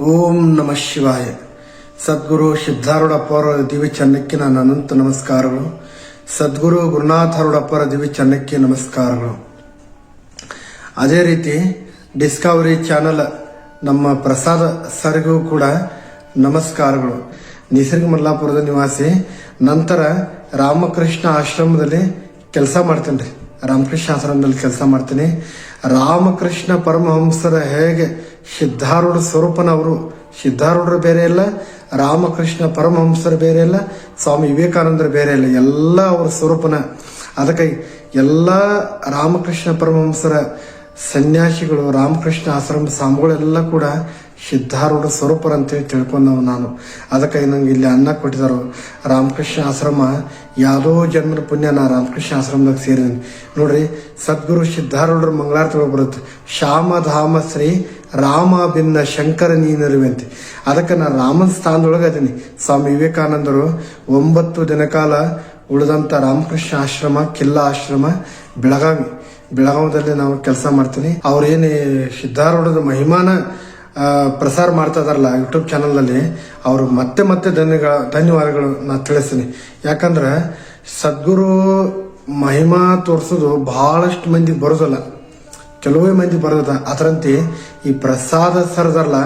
ಓಂ ನಮ ಶಿವಾಯ. ಸದ್ಗುರು ಸಿದ್ಧಾರೂಢಪ್ಪರ ದಿವಿ ಚನ್ನಕ್ಕೆ ನನ್ನ ಅನಂತ ನಮಸ್ಕಾರಗಳು. ಸದ್ಗುರು ಗುರುನಾಥರೂಢಪ್ಪರ ದಿವಿ ಚನ್ನಕ್ಕೆ ನಮಸ್ಕಾರಗಳು. ಅದೇ ರೀತಿ ಡಿಸ್ಕವರಿ ಚಾನಲ್ ನಮ್ಮ ಪ್ರಸಾದ ಸರ್ಗೂ ಕೂಡ ನಮಸ್ಕಾರಗಳು. ನಿಸರ್ಗ ಮಲ್ಲಾಪುರದ ನಿವಾಸಿ, ನಂತರ ರಾಮಕೃಷ್ಣ ಆಶ್ರಮದಲ್ಲಿ ಕೆಲಸ ಮಾಡ್ತೇನೆ ರಾಮಕೃಷ್ಣ ಆಶ್ರಮದಲ್ಲಿ ಕೆಲಸ ಮಾಡ್ತೀನಿ. ರಾಮಕೃಷ್ಣ ಪರಮಹಂಸರ ಹೇಗೆ ಸಿದ್ಧಾರೂಢ ಸ್ವರೂಪನವರು, ಸಿದ್ಧಾರೂಢರು ಬೇರೆ ಇಲ್ಲ, ರಾಮಕೃಷ್ಣ ಪರಮಹಂಸರು ಬೇರೆ ಇಲ್ಲ, ಸ್ವಾಮಿ ವಿವೇಕಾನಂದರು ಬೇರೆ ಇಲ್ಲ, ಎಲ್ಲ ಅವರ ಸ್ವರೂಪನ. ಅದಕ್ಕೆ ಎಲ್ಲ ರಾಮಕೃಷ್ಣ ಪರಮಹಂಸರ ಸನ್ಯಾಸಿಗಳು, ರಾಮಕೃಷ್ಣ ಆಶ್ರಮ ಸ್ವಾಮಿಗಳೆಲ್ಲ ಕೂಡ ಸಿದ್ಧಾರೂಢ ಸ್ವರೂಪರ ಅಂತೇಳಿ ತಿಳ್ಕೊಂಡವು ನಾನು. ಅದಕ್ಕೆ ನಂಗೆ ಇಲ್ಲಿ ಅನ್ನ ಕೊಟ್ಟಿದ್ದಾರೆ ರಾಮಕೃಷ್ಣ ಆಶ್ರಮ, ಯಾವುದೋ ಜನ್ಮದ ಪುಣ್ಯ ನಾ ರಾಮಕೃಷ್ಣ ಆಶ್ರಮದಾಗ ಸೇರಿದ್ದೀನಿ ನೋಡ್ರಿ, ಸದ್ಗುರು ಸಿದ್ಧಾರೂಢರ ಮಂಗಳಾರತಿಗಳು ಬರುತ್ತೆ. ಶ್ಯಾಮಧಾಮ ಶ್ರೀ ರಾಮ ಭಿನ್ನ ಶಂಕರ ನೀನರುವಂತೆ ಅದಕ್ಕೆ ನಾನು ರಾಮನ ಸ್ಥಾನದೊಳಗೆ ಅದೀನಿ ಸ್ವಾಮಿ ವಿವೇಕಾನಂದರು ಒಂಬತ್ತು ದಿನ ಕಾಲ ಉಳಿದಂಥ ರಾಮಕೃಷ್ಣ ಆಶ್ರಮ, ಕಿಲ್ಲಾ ಆಶ್ರಮ, ಬೆಳಗಾವಿ. ಬೆಳಗಾವದಲ್ಲಿ ನಾವು ಕೆಲಸ ಮಾಡ್ತೀನಿ. ಅವ್ರೇನು ಸಿದ್ಧಾರೂಢದ ಮಹಿಮಾನ ಪ್ರಸಾರ ಮಾಡ್ತಾ ಇದಾರಲ್ಲ ಯೂಟ್ಯೂಬ್ ಚಾನಲಲ್ಲಿ ಅವರು ಮತ್ತೆ ಮತ್ತೆ ಧನ್ಯಗಳ, ಧನ್ಯವಾದಗಳು ನಾ ತಿಳಿಸ್ತೀನಿ. ಯಾಕಂದ್ರೆ ಸದ್ಗುರು ಮಹಿಮಾ ತೋರಿಸೋದು ಬಹಳಷ್ಟು ಮಂದಿಗೆ ಬರೋದಲ್ಲ. ಕೆಲವೇ ಮಂದಿ ಬರೋದ ಅದರಂತೆ ಈ ಪ್ರಸಾದ ಸರ್ದಲ್ಲ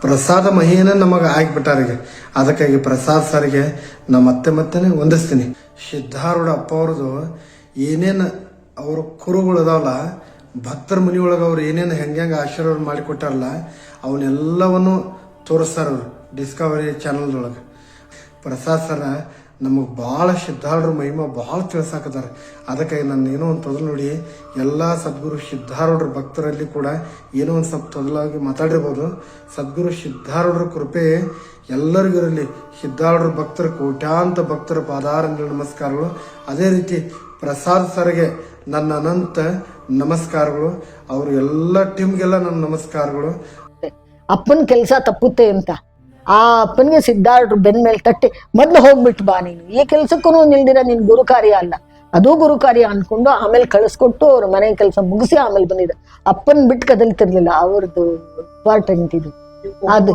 ಪ್ರಸಾದ ಮಹಿನ ನಮಗೆ ಆಗಿಬಿಟ್ಟಾರ ಈಗ. ಅದಕ್ಕಾಗಿ ಪ್ರಸಾದ್ ಸರ್ಗೆ ನಾ ಮತ್ತೆ ಮತ್ತೆ ಹೊಂದಿಸ್ತೀನಿ ಸಿದ್ಧಾರೂಢ ಅಪ್ಪ ಅವ್ರದ್ದು ಏನೇನು ಅವ್ರ ಕುರುಗಳು ಅದಾವಲ್ಲ ಭಕ್ತರ ಮನೆಯೊಳಗೆ ಅವ್ರು ಏನೇನು ಹೆಂಗೆ ಹೆಂಗೆ ಆಶೀರ್ವಾದ ಮಾಡಿಕೊಟ್ಟಾರಲ್ಲ ಅವನ್ನೆಲ್ಲವನ್ನು ತೋರಿಸ್ತಾರ ಡಿಸ್ಕವರಿ ಡಿಸ್ಕವರಿ ಚಾನಲ್ದೊಳಗೆ. ಪ್ರಸಾದ್ ಸರ ನಮಗೆ ಭಾಳ ಸಿದ್ಧಾರೂಢರ ಮಹಿಮಾ ಭಾಳ ತಿಳ್ಸಾಕತ್ತಾರ ಅದಕ್ಕಾಗಿ ನಾನು ಏನೋ ಒಂದು ತೊದಲು ನೋಡಿ, ಎಲ್ಲ ಸದ್ಗುರು ಸಿದ್ಧಾರೂಢರ ಭಕ್ತರಲ್ಲಿ ಕೂಡ ಏನೋ ಒಂದು ಸ್ವಲ್ಪ ತೊದಲಾಗಿ ಮಾತಾಡಿರ್ಬೋದು. ಸದ್ಗುರು ಸಿದ್ಧಾರೂಢರ ಕೃಪೆ ಎಲ್ಲರಿಗೂ ಇರಲಿ. ಸಿದ್ಧಾರೂಢರ ಭಕ್ತರ, ಕೋಟ್ಯಾಂತ ಭಕ್ತರ ಪಾದಾರಂಜಲಿ ನಮಸ್ಕಾರಗಳು. ಅದೇ ರೀತಿ ಪ್ರಸಾದ್ ಸರ್ಗೆ ನನ್ನ ಅನಂತ ನಮಸ್ಕಾರಗಳು. ಅವರು ಎಲ್ಲ ಟೀಮ್ಗೆಲ್ಲ ನನ್ನ ನಮಸ್ಕಾರಗಳು. ಅಪ್ಪನ ಕೆಲಸ ತಪ್ಪುತ್ತೆ ಅಂತ. ಆ ಅಪ್ಪನಿಗೆ ಸಿದ್ಧಾರ್ಥರು ಬೆನ್ ಮೇಲೆ ತಟ್ಟಿ ಮೊದ್ಲು ಹೋಗ್ಬಿಟ್ಟು ಬಾ ನೀನು. ಈ ಕೆಲ್ಸಕ್ಕೂ ನಿಲ್ದಿರ ನಿನ್ ಗುರು ಕಾರ್ಯ ಅಲ್ಲ. ಅದು ಗುರು ಕಾರ್ಯ ಅನ್ಕೊಂಡು ಆಮೇಲೆ ಕಳಿಸ್ಕೊಟ್ಟು ಅವ್ರ ಮನೆ ಕೆಲಸ ಮುಗಿಸಿ ಆಮೇಲೆ ಬಂದಿದ್ದ ಅಪ್ಪನ್ ಬಿಟ್ಟು ಕದಲ್ತಿರ್ಲಿಲ್ಲ ಅವ್ರದ್ದು ಇಂಪಾರ್ಟೆಂಟ್ ಇದು ಅದು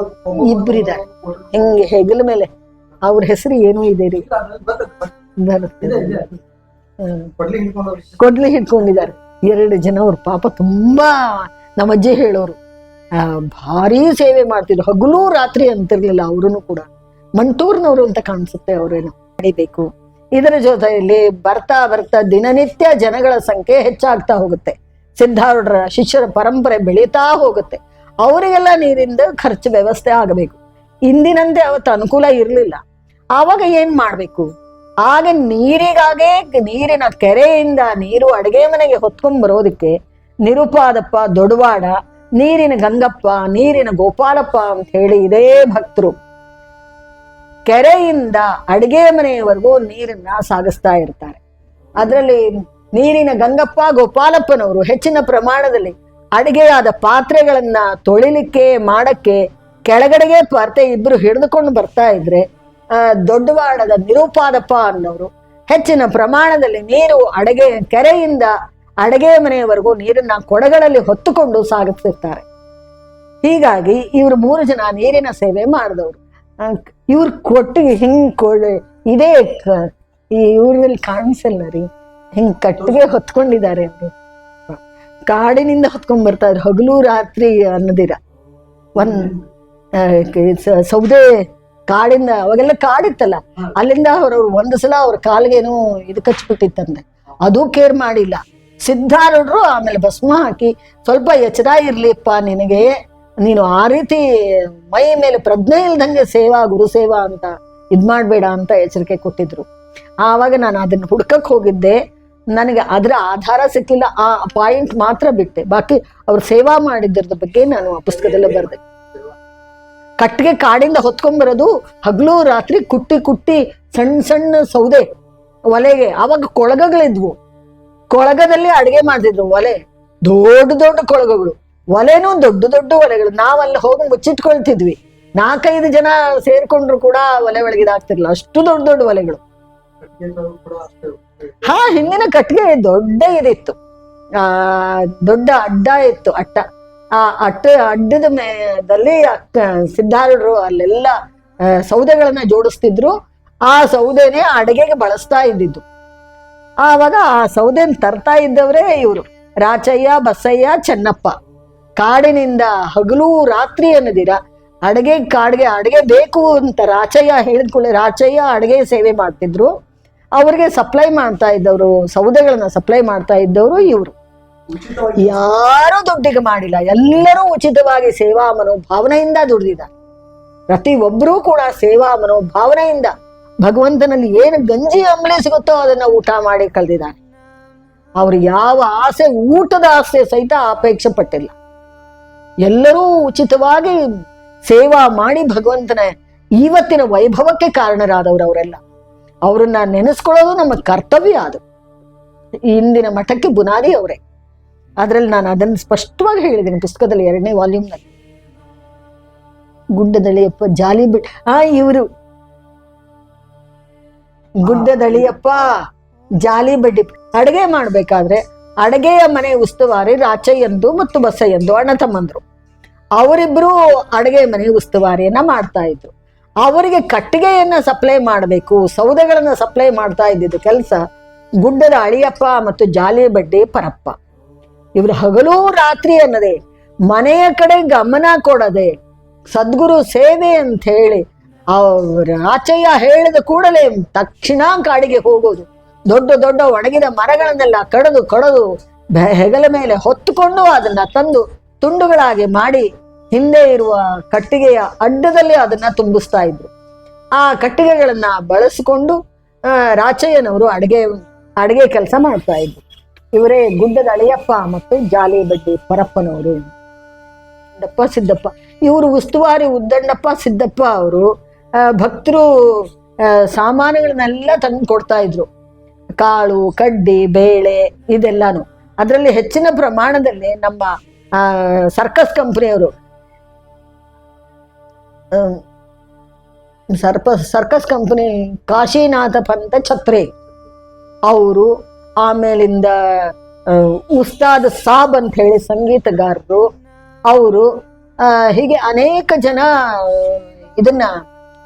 ಇಬ್ಬರಿದ್ದಾರೆ ಹೆಂಗೆ ಹೆಗಲ ಮೇಲೆ ಅವ್ರ ಹೆಸರು ಏನೋ ಇದೆ ರೀ. ಕೊಡ್ಲಿ ಹಿಡ್ಕೊಂಡಿದ್ದಾರೆ. ಎರಡು ಜನ ಅವ್ರ ಪಾಪ ತುಂಬಾ ನಮ್ಮ ಅಜ್ಜಿ ಹೇಳೋರು. ಭಾರಿ ಸೇವೆ ಮಾಡ್ತಿದ್ರು. ಹಗಲು ರಾತ್ರಿ ಅಂತಿರ್ಲಿಲ್ಲ ಅವರೂ ಕೂಡ. ಮಂಟೂರ್ನವರು ಅಂತ ಕಾಣಿಸುತ್ತೆ ಅವರೇನು ನಡಿಬೇಕು ಇದರ ಜೊತೆಯಲ್ಲಿ ಬರ್ತಾ ಬರ್ತಾ ದಿನನಿತ್ಯ ಜನಗಳ ಸಂಖ್ಯೆ ಹೆಚ್ಚಾಗ್ತಾ ಹೋಗುತ್ತೆ. ಸಿದ್ಧಾರೂಢರ ಶಿಷ್ಯರ ಪರಂಪರೆ ಬೆಳೀತಾ ಹೋಗುತ್ತೆ. ಅವರಿಗೆಲ್ಲ ನೀರಿಂದ ಖರ್ಚು ವ್ಯವಸ್ಥೆ ಆಗಬೇಕು. ಇಂದಿನಂತೆ ಅವತ್ತು ಅನುಕೂಲ ಇರಲಿಲ್ಲ. ಆವಾಗ ಏನ್ ಮಾಡ್ಬೇಕು? ಆಗ ನೀರಿಗಾಗೇ ನೀರಿನ ಕೆರೆಯಿಂದ ನೀರು ಅಡಿಗೆ ಮನೆಗೆ ಹೊತ್ಕೊಂಡ್ ಬರೋದಕ್ಕೆ ನಿರುಪಾದಪ್ಪ ದೊಡವಾಡ ನೀರಿನ ಗಂಗಪ್ಪ, ನೀರಿನ ಗೋಪಾಲಪ್ಪ ಅಂತ ಹೇಳಿ ಇದೇ ಭಕ್ತರು. ಕೆರೆಯಿಂದ ಅಡಿಗೆ ಮನೆಯವರೆಗೂ ನೀರನ್ನ ಸಾಗಿಸ್ತಾ ಇರ್ತಾರೆ. ಅದರಲ್ಲಿ ನೀರಿನ ಗಂಗಪ್ಪ, ಗೋಪಾಲಪ್ಪನವರು ಹೆಚ್ಚಿನ ಪ್ರಮಾಣದಲ್ಲಿ ಅಡಿಗೆಯಾದ ಪಾತ್ರೆಗಳನ್ನ ತೊಳಿಲಿಕ್ಕೆ, ಮಾಡಕ್ಕೆ ಕೆಳಗಡೆಗೆ ಪಾತ್ರೆ ಇಬ್ರು ಹಿಡಿದುಕೊಂಡು ಬರ್ತಾ ಇದ್ರೆ ದೊಡ್ಡವಾಡದ ನಿರೂಪಾದಪ್ಪ ಅನ್ನೋರು ಹೆಚ್ಚಿನ ಪ್ರಮಾಣದಲ್ಲಿ ನೀರು ಅಡಗೆ, ಕೆರೆಯಿಂದ ಅಡಗೆ ಮನೆಯವರೆಗೂ ನೀರನ್ನ ಕೊಡಗಳಲ್ಲಿ ಹೊತ್ತುಕೊಂಡು ಸಾಗಿಸ್ತಿರ್ತಾರೆ. ಹೀಗಾಗಿ ಇವರು ಮೂರು ಜನ ನೀರಿನ ಸೇವೆ ಮಾಡಿದವರು. ಇವ್ರು ಕೊಟ್ಟು ಹಿಂಗ್ ಕೊಡೆ ಇದೇ ಕ- ಈ ಇವ್ರಲ್ಲಿ ಕಾಣಿಸಲ್ಲ ರೀ ಹಿಂಗ್ ಕಟ್ಟಿಗೆ ಹೊತ್ಕೊಂಡಿದ್ದಾರೆ ಅವರು ಕಾಡಿನಿಂದ ಹೊತ್ಕೊಂಡ್ ಬರ್ತಾ ಇದ್ರು. ಹಗಲು ರಾತ್ರಿ ಅನ್ನದಿರ. ಒಂದ್ ಸೌದೆ ಕಾಡಿಂದ ಅವಾಗೆಲ್ಲ ಕಾಡಿತ್ತಲ್ಲ ಅಲ್ಲಿಂದ ಅವ್ರವ್ರು ಒಂದು ಸಲ ಅವ್ರ ಕಾಲಿಗೇನೋ ಇದು ಕಚ್ಬಿಟ್ಟಿತ್ತಂತೆ. ಅದು ಕೇರ್ ಮಾಡಿಲ್ಲ. ಸಿದ್ಧಾರೂಢರು ಆಮೇಲೆ ಭಸ್ಮ ಹಾಕಿ ಸ್ವಲ್ಪ ಎಚ್ಚರ ಇರ್ಲಿಪ್ಪ ನಿನಗೆ. ನೀನು ಆ ರೀತಿ ಮೈ ಮೇಲೆ ಪ್ರಜ್ಞೆ ಇಲ್ದಂಗೆ ಸೇವಾ, ಗುರು ಸೇವಾ ಅಂತ ಇದ್ ಮಾಡಬೇಡ ಅಂತ ಎಚ್ಚರಿಕೆ ಕೊಟ್ಟಿದ್ರು. ಆವಾಗ ನಾನು ಅದನ್ನ ಹುಡ್ಕಕ್ ಹೋಗಿದ್ದೆ. ನನಗೆ ಅದರ ಆಧಾರ ಸಿಕ್ಕಿಲ್ಲ. ಆ ಪಾಯಿಂಟ್ ಮಾತ್ರ ಬಿಟ್ಟೆ. ಬಾಕಿ ಅವ್ರು ಸೇವಾ ಮಾಡಿದ್ದರದ ಬಗ್ಗೆ ನಾನು ಆ ಪುಸ್ತಕದಲ್ಲೇ ಬರ್ದೆ. ಕಟ್ಟಿಗೆ ಕಾಡಿಂದ ಹೊತ್ಕೊಂಡ್ಬರೋದು ಹಗಲು, ರಾತ್ರಿ ಕುಟ್ಟಿ ಕುಟ್ಟಿ ಸಣ್ಣ ಸಣ್ಣ ಸೌದೆ ಒಲೆಗೆ. ಅವಾಗ ಕೊಳಗಗಳಿದ್ವು. ಕೊಳಗದಲ್ಲಿ ಅಡಿಗೆ ಮಾಡ್ತಿದ್ರು ಒಲೆ. ದೊಡ್ಡ ದೊಡ್ಡ ಕೊಳಗಗಳು. ಒಲೆನೂ ದೊಡ್ಡ ದೊಡ್ಡ ಒಲೆಗಳು. ನಾವಲ್ಲಿ ಹೋಗಿ ಮುಚ್ಚಿಟ್ಕೊಳ್ತಿದ್ವಿ. ನಾಲ್ಕೈದು ಜನ ಸೇರ್ಕೊಂಡ್ರು ಕೂಡ ಒಲೆ ಒಳಗೆ ಇದಾಗ್ತಿರ್ಲಿಲ್ಲ ಅಷ್ಟು ದೊಡ್ಡ ದೊಡ್ಡ ಒಲೆಗಳು. ಹಾ, ಹಿಂದಿನ ಕಟ್ಟಿಗೆ ದೊಡ್ಡ ಇದಿತ್ತು. ಆ, ದೊಡ್ಡ ಅಡ್ಡ ಇತ್ತು, ಅಟ್ಟ. ಆ ಅಟ್ಟ, ಅಡ್ಡದ ಮೇದಲ್ಲಿ ಸಿದ್ಧಾರೂಢರು ಅಲ್ಲೆಲ್ಲ ಸೌದೆಗಳನ್ನ ಜೋಡಿಸ್ತಿದ್ರು. ಆ ಸೌದೆನೆ ಅಡಿಗೆಗೆ ಬಳಸ್ತಾ ಇದ್ದಿದ್ದು. ಆವಾಗ ಆ ಸೌದೆನ ತರ್ತಾ ಇದ್ದವರೇ ಇವರು. ರಾಚಯ್ಯ ಬಸಯ್ಯ ಚೆನ್ನಪ್ಪ. ಕಾಡಿನಿಂದ ಹಗಲು ರಾತ್ರಿ ಅನ್ನದಿರ. ಅಡುಗೆ ಕಾಡಿಗೆ ಅಡುಗೆ ಬೇಕು ಅಂತ ರಾಚಯ್ಯ ಹೇಳಿದ್ಕೊಳ್ಳಿ ರಾಚಯ್ಯ ಅಡುಗೆ ಸೇವೆ ಮಾಡ್ತಿದ್ರು. ಅವ್ರಿಗೆ ಸಪ್ಲೈ ಮಾಡ್ತಾ ಇದ್ದವರು ಸೌದೆಗಳನ್ನ ಸಪ್ಲೈ ಮಾಡ್ತಾ ಇದ್ದವರು ಇವರು. ಯಾರು ದುಡ್ಡಿಗೆ ಮಾಡಿಲ್ಲ. ಎಲ್ಲರೂ ಉಚಿತವಾಗಿ ಸೇವಾ ಮನೋಭಾವನೆಯಿಂದ ದುಡಿದಿದ್ದಾರೆ. ಪ್ರತಿ ಒಬ್ಬರೂ ಕೂಡ ಸೇವಾ ಮನೋಭಾವನೆಯಿಂದ. ಭಗವಂತನಲ್ಲಿ ಏನು ಗಂಜಿ ಅಂಬಳಿ ಸಿಗುತ್ತೋ ಅದನ್ನ ಊಟ ಮಾಡಿ ಕಳೆದಿದ್ದಾರೆ ಅವ್ರು ಯಾವ ಆಸೆ, ಊಟದ ಆಸೆ ಸಹಿತ ಅಪೇಕ್ಷೆ ಪಟ್ಟಿಲ್ಲ. ಎಲ್ಲರೂ ಉಚಿತವಾಗಿ ಸೇವಾ ಮಾಡಿ ಭಗವಂತನ ಇವತ್ತಿನ ವೈಭವಕ್ಕೆ ಕಾರಣರಾದವರು ಅವರೆಲ್ಲ. ಅವರನ್ನ ನೆನೆಸ್ಕೊಳ್ಳೋದು ನಮ್ಮ ಕರ್ತವ್ಯ ಅದು. ಇಂದಿನ ಮಠಕ್ಕೆ ಬುನಾದಿ ಅವರೇ. ಅದ್ರಲ್ಲಿ ನಾನು ಅದನ್ನು ಸ್ಪಷ್ಟವಾಗಿ ಹೇಳಿದ್ದೀನಿ ಪುಸ್ತಕದಲ್ಲಿ ಎರಡನೇ ವಾಲ್ಯೂಮ್ನಲ್ಲಿ. ಗುಡ್ಡದಳಿಯಪ್ಪ ಜಾಲಿ ಬಿಟ್ ಆ ಇವರು ಗುಡ್ಡದಳಿಯಪ್ಪ ಜಾಲಿ ಬಡ್ಡಿ. ಅಡುಗೆ ಮಾಡ್ಬೇಕಾದ್ರೆ ಅಡುಗೆಯ ಮನೆ ಉಸ್ತುವಾರಿ ರಾಚಯ್ಯಂದು ಮತ್ತು ಬಸಯ್ಯಂದು ಅಣ್ಣ ತಮ್ಮಂದ್ರು. ಅವರಿಬ್ರು ಅಡುಗೆ ಮನೆ ಉಸ್ತುವಾರಿಯನ್ನ ಮಾಡ್ತಾ ಇದ್ರು. ಅವರಿಗೆ ಕಟ್ಟಿಗೆಯನ್ನ ಸಪ್ಲೈ ಮಾಡಬೇಕು ಸೌದೆಗಳನ್ನ ಸಪ್ಲೈ ಮಾಡ್ತಾ ಇದ್ದಿದ್ದು ಕೆಲಸ ಗುಡ್ಡದ ಅಳಿಯಪ್ಪ ಮತ್ತು ಜಾಲಿ ಬಡ್ಡಿ ಪರಪ್ಪ. ಇವರು ಹಗಲು ರಾತ್ರಿ ಅನ್ನದೆ ಮನೆಯ ಕಡೆ ಗಮನ ಕೊಡದೆ ಸದ್ಗುರು ಸೇವೆ ಅಂತ ಹೇಳಿ ಅವ್ರ ಆಚೆಯ ಹೇಳಿದ ಕೂಡಲೇ ತಕ್ಷಣ ಕಾಡಿಗೆ ಹೋಗೋದು ದೊಡ್ಡ ದೊಡ್ಡ ಒಣಗಿದ ಮರಗಳನ್ನೆಲ್ಲ ಕಡದು ಕಡದು ಹೆಗಲ ಮೇಲೆ ಹೊತ್ತುಕೊಂಡು ಅದನ್ನ ತಂದು ತುಂಡುಗಳಾಗಿ ಮಾಡಿ ಹಿಂದೆ ಇರುವ ಕಟ್ಟಿಗೆಯ ಅಡ್ಡದಲ್ಲಿ ಅದನ್ನ ತುಂಬಿಸ್ತಾ ಇದ್ರು. ಆ ಕಟ್ಟಿಗೆಗಳನ್ನ ಬಳಸಿಕೊಂಡು ರಾಚಯ್ಯನವರು ಅಡಿಗೆ ಅಡಿಗೆ ಕೆಲಸ ಮಾಡ್ತಾ ಇದ್ರು. ಇವರೇ ಗುಡ್ಡದ ಅಳಿಯಪ್ಪ ಮತ್ತು ಜಾಲಿ ಬಡ್ಡಿ ಪರಪ್ಪನವರು. ದಪ್ಪ ಸಿದ್ದಪ್ಪ, ಇವರು ಉಸ್ತುವಾರಿ ಉದ್ದಂಡಪ್ಪ ಸಿದ್ದಪ್ಪ ಅವರು ಭಕ್ತರು ಸಾಮಾನುಗಳನ್ನೆಲ್ಲ ತಂದು ಕೊಡ್ತಾ ಇದ್ರು. ಕಾಳು, ಕಡ್ಡಿ, ಬೇಳೆ ಇದೆಲ್ಲಾನು. ಅದರಲ್ಲಿ ಹೆಚ್ಚಿನ ಪ್ರಮಾಣದಲ್ಲಿ ನಮ್ಮ ಸರ್ಕಸ್ ಕಂಪನಿಯವರು ಸರ್ಪ, ಸರ್ಕಸ್ ಕಂಪನಿ ಕಾಶಿನಾಥ ಪಂತ ಛತ್ರಿ, ಅವರು ಆಮೇಲಿಂದ ಉಸ್ತಾದ್ ಸಾಬ್ ಅಂತ ಹೇಳಿ ಸಂಗೀತಗಾರರು, ಅವರು ಹೀಗೆ ಅನೇಕ ಜನ ಇದನ್ನ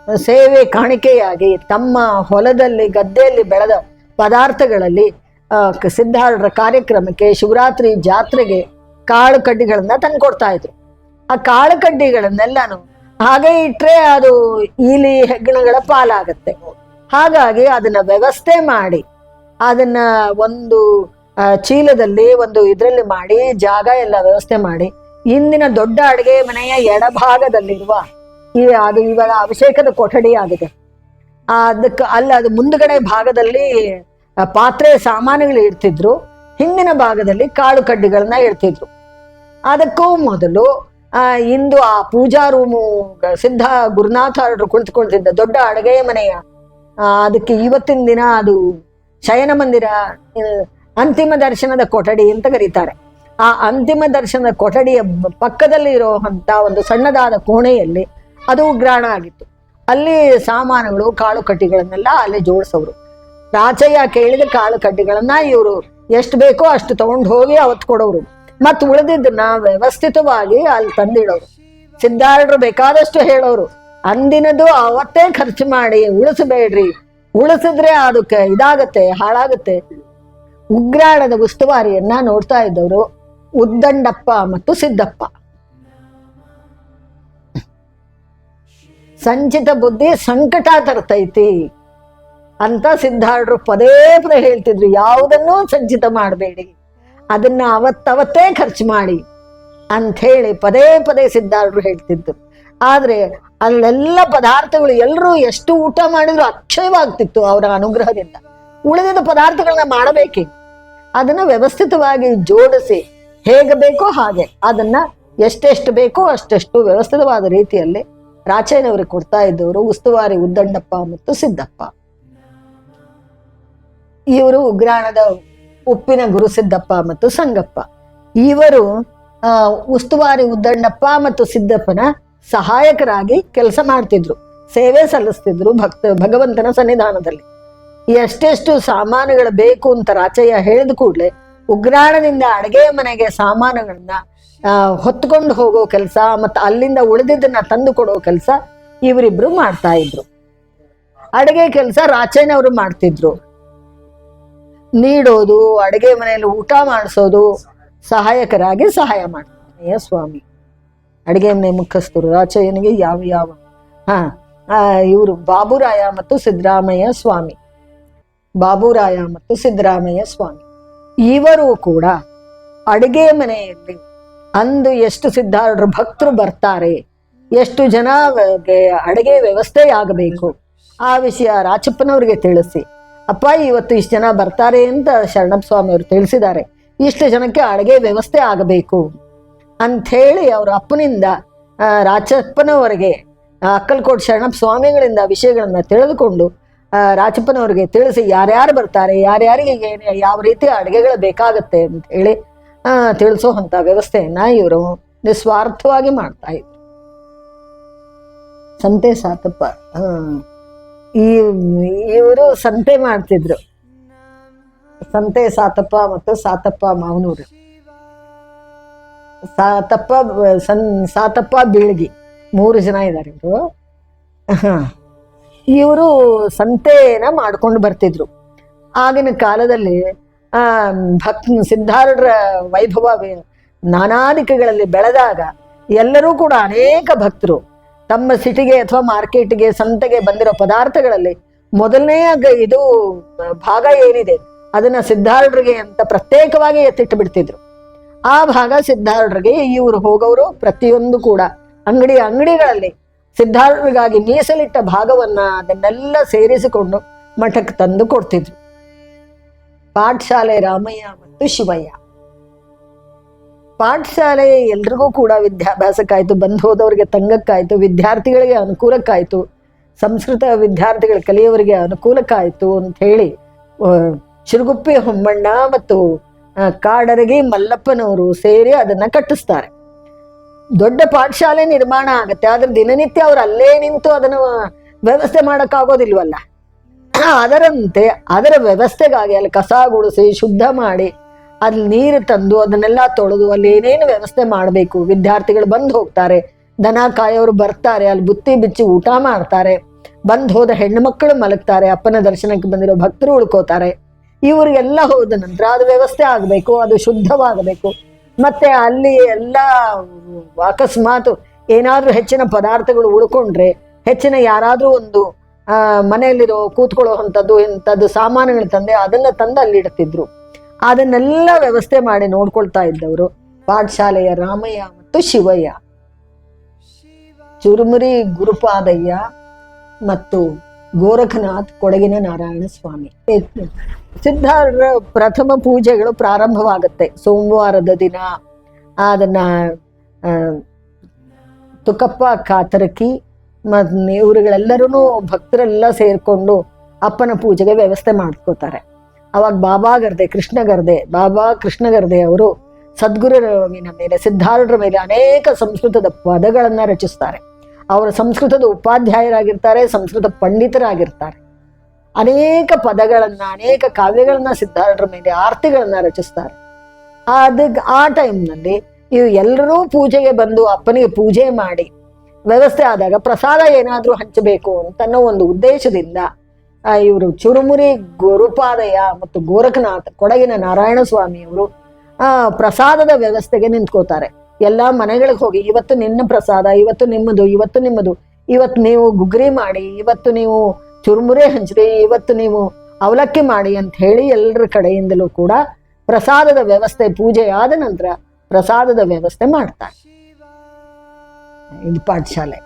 ಸೇವೆ ಕಾಣಿಕೆಯಾಗಿ ತಮ್ಮ ಹೊಲದಲ್ಲಿ, ಗದ್ದೆಯಲ್ಲಿ ಬೆಳೆದ ಪದಾರ್ಥಗಳಲ್ಲಿ ಸಿದ್ಧಾರ್ಥರ ಕಾರ್ಯಕ್ರಮಕ್ಕೆ, ಶಿವರಾತ್ರಿ ಜಾತ್ರೆಗೆ ಕಾಳು ಕಡ್ಡಿಗಳನ್ನ ತಂದ್ಕೊಡ್ತಾ ಇದ್ರು. ಆ ಕಾಳು ಕಡ್ಡಿಗಳನ್ನೆಲ್ಲಾನು ಹಾಗೆ ಇಟ್ರೆ ಅದು ಇಲಿ ಹೆಗ್ಗಣಗಳ ಪಾಲಾಗತ್ತೆ. ಹಾಗಾಗಿ ಅದನ್ನ ವ್ಯವಸ್ಥೆ ಮಾಡಿ, ಅದನ್ನ ಒಂದು ಚೀಲದಲ್ಲಿ ಒಂದು ಇದರಲ್ಲಿ ಮಾಡಿ, ಜಾಗ ಎಲ್ಲ ವ್ಯವಸ್ಥೆ ಮಾಡಿ, ಇಂದಿನ ದೊಡ್ಡ ಅಡುಗೆ ಮನೆಯ ಎಡಭಾಗದಲ್ಲಿರುವ ಈ ಅದು ಇವಾಗ ಅಭಿಷೇಕದ ಕೊಠಡಿ ಆಗಿದೆ. ಅದಕ್ಕೆ ಅಲ್ಲ, ಅದು ಮುಂದ್ಗಡೆ ಭಾಗದಲ್ಲಿ ಪಾತ್ರೆ ಸಾಮಾನುಗಳು ಇಡ್ತಿದ್ರು ಹಿಂದಿನ ಭಾಗದಲ್ಲಿ ಕಾಳು ಕಡ್ಡಿಗಳನ್ನ ಇಡ್ತಿದ್ರು ಅದಕ್ಕೂ ಮೊದಲು ಇಂದು ಆ ಪೂಜಾ ರೂಮು, ಸಿದ್ಧ ಗುರುನಾಥರು ಕುಳಿತುಕೊಳ್ತಿದ್ದ ದೊಡ್ಡ ಅಡುಗೆ ಮನೆಯ ಅದಕ್ಕೆ ಇವತ್ತಿನ ದಿನ ಅದು ಶಯನ ಮಂದಿರ ಅಂತಿಮ ದರ್ಶನದ ಕೊಠಡಿ ಅಂತ ಕರೀತಾರೆ. ಆ ಅಂತಿಮ ದರ್ಶನದ ಕೊಠಡಿಯ ಪಕ್ಕದಲ್ಲಿ ಇರುವಂತ ಒಂದು ಸಣ್ಣದಾದ ಕೋಣೆಯಲ್ಲಿ ಅದು ಉಗ್ರಾಣ ಆಗಿತ್ತು. ಅಲ್ಲಿ ಸಾಮಾನುಗಳು, ಕಾಳು ಕಡ್ಡಿಗಳನ್ನೆಲ್ಲ ಅಲ್ಲಿ ಜೋಡಿಸೋರು. ರಾಚಯ್ಯ ಕೇಳಿದ ಕಾಳು ಕಡ್ಡಿಗಳನ್ನ ಇವರು ಎಷ್ಟು ಬೇಕೋ ಅಷ್ಟು ತಗೊಂಡು ಹೋಗಿ ಅವತ್ತು ಕೊಡೋರು. ಮತ್ತು ಉಳಿದಿದ್ದನ್ನ ವ್ಯವಸ್ಥಿತವಾಗಿ ಅಲ್ಲಿ ತಂದಿಡೋರು. ಸಿದ್ಧಾರೂಢರು ಬೇಕಾದಷ್ಟು ಹೇಳೋರು, ಅಂದಿನದು ಅವತ್ತೇ ಖರ್ಚು ಮಾಡಿ ಉಳಿಸಬೇಡ್ರಿ. ಉಳಿಸಿದ್ರೆ ಅದಕ್ಕೆ ಇದಾಗತ್ತೆ, ಹಾಳಾಗತ್ತೆ. ಉಗ್ರಾಣದ ಉಸ್ತುವಾರಿಯನ್ನ ನೋಡ್ತಾ ಇದ್ದವರು ಉದ್ದಂಡಪ್ಪ ಮತ್ತು ಸಿದ್ದಪ್ಪ. ಸಂಚಿತ ಬುದ್ಧಿ ಸಂಕಟ ತರ್ತೈತಿ ಅಂತ ಸಿದ್ಧಾರ್ಡ್ರು ಪದೇ ಪದೇ ಹೇಳ್ತಿದ್ರು, ಯಾವುದನ್ನೂ ಸಂಚಿತ ಮಾಡಬೇಡಿ, ಅದನ್ನ ಅವತ್ತವತ್ತೇ ಖರ್ಚು ಮಾಡಿ ಅಂತ ಹೇಳಿ ಪದೇ ಪದೇ ಸಿದ್ಧಾರ್ಡ್ರು ಹೇಳ್ತಿದ್ರು. ಆದ್ರೆ ಅಲ್ಲೆಲ್ಲ ಪದಾರ್ಥಗಳು ಎಲ್ಲರೂ ಎಷ್ಟು ಊಟ ಮಾಡಿದ್ರು ಅಕ್ಷಯವಾಗ್ತಿತ್ತು ಅವರ ಅನುಗ್ರಹದಿಂದ. ಉಳಿದಿದ್ದ ಪದಾರ್ಥಗಳನ್ನ ಮಾಡಬೇಕೇ? ಅದನ್ನ ವ್ಯವಸ್ಥಿತವಾಗಿ ಜೋಡಿಸಿ ಹೇಗೆ ಬೇಕೋ ಹಾಗೆ, ಅದನ್ನ ಎಷ್ಟೆಷ್ಟು ಬೇಕೋ ಅಷ್ಟೆಷ್ಟು ವ್ಯವಸ್ಥಿತವಾದ ರೀತಿಯಲ್ಲಿ ರಾಚಯ್ಯನವರಿಗೆ ಕೊಡ್ತಾ ಇದ್ದವರು ಉಸ್ತುವಾರಿ ಉದ್ದಂಡಪ್ಪ ಮತ್ತು ಸಿದ್ದಪ್ಪ. ಇವರು ಉಗ್ರಾಣದ ಉಪ್ಪಿನ ಗುರುಸಿದ್ದಪ್ಪ ಮತ್ತು ಸಂಗಪ್ಪ. ಇವರು ಉಸ್ತುವಾರಿ ಉದ್ದಣ್ಣಪ್ಪ ಮತ್ತು ಸಿದ್ದಪ್ಪನ ಸಹಾಯಕರಾಗಿ ಕೆಲಸ ಮಾಡ್ತಿದ್ರು, ಸೇವೆ ಸಲ್ಲಿಸ್ತಿದ್ರು ಭಕ್ತ, ಭಗವಂತನ ಸನ್ನಿಧಾನದಲ್ಲಿ. ಎಷ್ಟೆಷ್ಟು ಸಾಮಾನುಗಳು ಬೇಕು ಅಂತ ರಾಚಯ್ಯ ಹೇಳಿದ ಕೂಡಲೇ ಉಗ್ರಾಣದಿಂದ ಅಡುಗೆ ಮನೆಗೆ ಸಾಮಾನುಗಳನ್ನ ಹೊತ್ಕೊಂಡು ಹೋಗೋ ಕೆಲಸ ಮತ್ತು ಅಲ್ಲಿಂದ ಉಳಿದಿದ್ದನ್ನ ತಂದು ಕೊಡೋ ಕೆಲಸ ಇವರಿಬ್ರು ಮಾಡ್ತಾ ಇದ್ರು. ಅಡುಗೆ ಕೆಲಸ ರಾಚೇನವರು ಮಾಡ್ತಿದ್ರು. ನೀಡೋದು, ಅಡುಗೆ ಮನೆಯಲ್ಲಿ ಊಟ ಮಾಡಿಸೋದು, ಸಹಾಯಕರಾಗಿ ಸಹಾಯ ಮಾಡ್ತಾರೆ ಸ್ವಾಮಿ, ಅಡುಗೆ ಮನೆ ಮುಖಸ್ಥರು ರಾಚಯ್ಯನಿಗೆ ಯಾವ ಯಾವ? ಹಾ ಇವರು ಬಾಬುರಾಯ ಮತ್ತು ಸಿದ್ದರಾಮಯ್ಯ ಸ್ವಾಮಿ. ಬಾಬುರಾಯ ಮತ್ತು ಸಿದ್ದರಾಮಯ್ಯ ಸ್ವಾಮಿ. ಇವರು ಕೂಡ ಅಡುಗೆ ಮನೆಯಲ್ಲಿ ಅಂದು ಎಷ್ಟು ಸಿದ್ಧಾರೂಢರು ಭಕ್ತರು ಬರ್ತಾರೆ, ಎಷ್ಟು ಜನ ಅಡುಗೆ ವ್ಯವಸ್ಥೆ ಆಗಬೇಕು ಆ ವಿಷಯ ರಾಚಪ್ಪನವ್ರಿಗೆ ತಿಳಿಸಿ. ಅಪ್ಪ, ಇವತ್ತು ಇಷ್ಟು ಜನ ಬರ್ತಾರೆ ಅಂತ ಶರಣಪ್ಪ ಸ್ವಾಮಿ ಅವರು ತಿಳಿಸಿದ್ದಾರೆ. ಇಷ್ಟು ಜನಕ್ಕೆ ಅಡುಗೆ ವ್ಯವಸ್ಥೆ ಆಗಬೇಕು ಅಂಥೇಳಿ ಅವ್ರ ಅಪ್ಪನಿಂದ ರಾಚಪ್ಪನವರಿಗೆ ಅಕ್ಕಲ್ಕೋಟ್ ಶರಣಪ್ಪ ಸ್ವಾಮಿಗಳಿಂದ ವಿಷಯಗಳನ್ನ ತಿಳಿದುಕೊಂಡು ರಾಚಪ್ಪನವರಿಗೆ ತಿಳಿಸಿ ಯಾರ್ಯಾರು ಬರ್ತಾರೆ, ಯಾರ್ಯಾರಿಗೆ ಏನು ಯಾವ ರೀತಿ ಅಡುಗೆಗಳು ಬೇಕಾಗುತ್ತೆ ಅಂತ ಹೇಳಿ ಆ, ತಿಳಿಸೋವಂಥ ವ್ಯವಸ್ಥೆಯನ್ನ ಇವರು ನಿಸ್ವಾರ್ಥವಾಗಿ ಮಾಡ್ತಾ ಇದ್ರು. ಸಂತೆ ಸಾತಪ್ಪ. ಈ ಇವರು ಸಂತೆ ಮಾಡ್ತಿದ್ರು. ಸಂತೆ ಸಾತಪ್ಪ ಮತ್ತು ಸಾತಪ್ಪ ಮಾವನೂರು. ಸಾತಪ್ಪ ಸನ್ ಸಾತಪ್ಪ ಬೀಳ್ಗಿ. ಮೂರು ಜನ ಇದ್ದಾರೆ ಇವರು. ಇವರು ಸಂತೆನ ಮಾಡ್ಕೊಂಡು ಬರ್ತಿದ್ರು. ಆಗಿನ ಕಾಲದಲ್ಲಿ ಭಕ್ ಸಿದ್ಧಾರೂಢರ ವೈಭವ ನಾನಾ ದಿಕ್ಕುಗಳಲ್ಲಿ ಬೆಳೆದಾಗ ಎಲ್ಲರೂ ಕೂಡ ಅನೇಕ ಭಕ್ತರು ತಮ್ಮ ಸಿಟಿಗೆ ಅಥವಾ ಮಾರ್ಕೆಟ್ಗೆ, ಸಂತೆಗೆ ಬಂದಿರೋ ಪದಾರ್ಥಗಳಲ್ಲಿ ಮೊದಲನೇ ಗ- ಇದು ಭಾಗ ಏನಿದೆ, ಅದನ್ನ ಸಿದ್ಧಾರೂಢರಿಗೆ ಅಂತ ಪ್ರತ್ಯೇಕವಾಗಿ ಎತ್ತಿಟ್ಟು ಬಿಡ್ತಿದ್ರು ಆ ಭಾಗ ಸಿದ್ಧಾರೂಢರಿಗೆ ಇವರು ಹೋಗೋರು ಪ್ರತಿಯೊಂದು ಕೂಡ ಅಂಗಡಿ ಅಂಗಡಿಗಳಲ್ಲಿ ಸಿದ್ಧಾರೂಢರಿಗಾಗಿ ಮೀಸಲಿಟ್ಟ ಭಾಗವನ್ನ ಅದನ್ನೆಲ್ಲ ಸೇರಿಸಿಕೊಂಡು ಮಠಕ್ಕೆ ತಂದು ಕೊಡ್ತಿದ್ರು. ಪಾಠಶಾಲೆ ರಾಮಯ್ಯ ಮತ್ತು ಶಿವಯ್ಯ. ಪಾಠಶಾಲೆ ಎಲ್ರಿಗೂ ಕೂಡ ವಿದ್ಯಾಭ್ಯಾಸಕ್ಕಾಯ್ತು, ಬಂದು ಹೋದವರಿಗೆ ತಂಗಕ್ಕಾಯ್ತು, ವಿದ್ಯಾರ್ಥಿಗಳಿಗೆ ಅನುಕೂಲಕ್ಕಾಯ್ತು, ಸಂಸ್ಕೃತ ವಿದ್ಯಾರ್ಥಿಗಳ ಕಲಿಯೋರಿಗೆ ಅನುಕೂಲಕ್ಕಾಯ್ತು ಅಂತ ಹೇಳಿ ಶಿರುಗುಪ್ಪಿ ಹೊಮ್ಮಣ್ಣ ಮತ್ತು ಕಾಡರಗಿ ಮಲ್ಲಪ್ಪನವರು ಸೇರಿ ಅದನ್ನ ಕಟ್ಟಿಸ್ತಾರೆ. ದೊಡ್ಡ ಪಾಠಶಾಲೆ ನಿರ್ಮಾಣ ಆಗತ್ತೆ, ಆದ್ರೆ ದಿನನಿತ್ಯ ಅವ್ರು ಅಲ್ಲೇ ನಿಂತು ಅದನ್ನು ವ್ಯವಸ್ಥೆ ಮಾಡೋಕ್ಕಾಗೋದಿಲ್ವಲ್ಲ? ಅದರಂತೆ, ಅದರ ವ್ಯವಸ್ಥೆಗಾಗಿ ಅಲ್ಲಿ ಕಸ ಗುಡಿಸಿ, ಶುದ್ಧ ಮಾಡಿ, ಅಲ್ಲಿ ನೀರು ತಂದು ಅದನ್ನೆಲ್ಲ ತೊಳೆದು ಅಲ್ಲಿ ಏನೇನು ವ್ಯವಸ್ಥೆ ಮಾಡಬೇಕು? ವಿದ್ಯಾರ್ಥಿಗಳು ಬಂದು ಹೋಗ್ತಾರೆ. ದನ ಕಾಯೋರು ಬರ್ತಾರೆ, ಅಲ್ಲಿ ಬುತ್ತಿ ಬಿಚ್ಚಿ ಊಟ ಮಾಡ್ತಾರೆ. ಬಂದು ಹೋದ ಹೆಣ್ಣು ಮಕ್ಕಳು ಮಲಗ್ತಾರೆ, ಅಪ್ಪನ ದರ್ಶನಕ್ಕೆ ಬಂದಿರೋ ಭಕ್ತರು ಉಳ್ಕೋತಾರೆ. ಇವರಿಗೆಲ್ಲ ಹೋದ ನಂತರ ಅದು ವ್ಯವಸ್ಥೆ ಆಗಬೇಕು, ಅದು ಶುದ್ಧವಾಗಬೇಕು. ಮತ್ತೆ ಅಲ್ಲಿ ಎಲ್ಲ ಅಕಸ್ಮಾತ್ ಏನಾದರೂ ಹೆಚ್ಚಿನ ಪದಾರ್ಥಗಳು ಉಳ್ಕೊಂಡ್ರೆ, ಹೆಚ್ಚಿನ ಯಾರಾದರೂ ಒಂದು ಮನೆಯಲ್ಲಿರೋ ಕೂತ್ಕೊಳ್ಳೋ ಅಂಥದ್ದು ಇಂಥದ್ದು ಸಾಮಾನುಗಳು ತಂದೆ ಅದನ್ನ ತಂದು ಅಲ್ಲಿ ಇಡ್ತಿದ್ರು. ಅದನ್ನೆಲ್ಲ ವ್ಯವಸ್ಥೆ ಮಾಡಿ ನೋಡ್ಕೊಳ್ತಾ ಇದ್ದವರು. ಪಾಠಶಾಲೆಯ ರಾಮಯ್ಯ ಮತ್ತು ಶಿವಯ್ಯ. ಚುರುಮುರಿ ಗುರುಪಾದಯ್ಯ ಮತ್ತು ಗೋರಖನಾಥ್ ಕೊಡಗಿನ ನಾರಾಯಣ ಸ್ವಾಮಿ ಸಿದ್ಧಾರ್ರ ಪ್ರಥಮ ಪೂಜೆಗಳು ಪ್ರಾರಂಭವಾಗುತ್ತೆ. ಸೋಮವಾರದ ದಿನ ಅದನ್ನ ಆ, ತುಕಪ್ಪ ಕಾತರಕಿ ಇವರುಗಳೆಲ್ಲರೂ ಭಕ್ತರೆಲ್ಲ ಸೇರ್ಕೊಂಡು ಅಪ್ಪನ ಪೂಜೆಗೆ ವ್ಯವಸ್ಥೆ ಮಾಡ್ಕೋತಾರೆ. ಅವಾಗ ಬಾಬಾ ಗರ್ದೆ, ಕೃಷ್ಣ ಗರ್ದೆ, ಬಾಬಾ ಕೃಷ್ಣ ಗರ್ದೆ ಅವರು ಸದ್ಗುರುವಿನ ಮೇಲೆ, ಸಿದ್ಧಾರೂಢರ ಮೇಲೆ ಅನೇಕ ಸಂಸ್ಕೃತದ ಪದಗಳನ್ನ ರಚಿಸ್ತಾರೆ. ಅವರು ಸಂಸ್ಕೃತದ ಉಪಾಧ್ಯಾಯರಾಗಿರ್ತಾರೆ, ಸಂಸ್ಕೃತ ಪಂಡಿತರಾಗಿರ್ತಾರೆ. ಅನೇಕ ಪದಗಳನ್ನ, ಅನೇಕ ಕಾವ್ಯಗಳನ್ನ ಸಿದ್ಧಾರೂಢರ ಮೇಲೆ, ಆರ್ತಿಗಳನ್ನ ರಚಿಸ್ತಾರೆ. ಅದ ಆ ಟೈಮ್ನಲ್ಲಿ ಇವು ಎಲ್ಲರೂ ಪೂಜೆಗೆ ಬಂದು ಅಪ್ಪನಿಗೆ ಪೂಜೆ ಮಾಡಿ ವ್ಯವಸ್ಥೆ ಆದಾಗ ಪ್ರಸಾದ ಏನಾದ್ರೂ ಹಂಚಬೇಕು ಅಂತ ಅನ್ನೋ ಒಂದು ಉದ್ದೇಶದಿಂದ ಇವರು ಚುರುಮುರಿ ಗುರುಪಾದಯ್ಯ ಮತ್ತು ಗೋರಖನಾಥ್, ಕೊಡಗಿನ ನಾರಾಯಣ ಸ್ವಾಮಿಯವರು ಆ, ಪ್ರಸಾದದ ವ್ಯವಸ್ಥೆಗೆ ನಿಂತ್ಕೋತಾರೆ. ಎಲ್ಲಾ ಮನೆಗಳಿಗೆ ಹೋಗಿ, ಇವತ್ತು ನಿನ್ನ ಪ್ರಸಾದ, ಇವತ್ತು ನಿಮ್ಮದು ಇವತ್ತು ನಿಮ್ಮದು, ಇವತ್ತು ನೀವು ಗುಗ್ರಿ ಮಾಡಿ, ಇವತ್ತು ನೀವು ಚುರುಮುರಿ ಹಂಚ್ರಿ, ಇವತ್ತು ನೀವು ಅವಲಕ್ಕಿ ಮಾಡಿ ಅಂತ ಹೇಳಿ ಎಲ್ಲರ ಕಡೆಯಿಂದಲೂ ಕೂಡ ಪ್ರಸಾದದ ವ್ಯವಸ್ಥೆ ಪೂಜೆ ಆದ ನಂತರ ಪ್ರಸಾದದ ವ್ಯವಸ್ಥೆ ಮಾಡ್ತಾರೆ. ಇದು ಪಾಠಶಾಲೆ.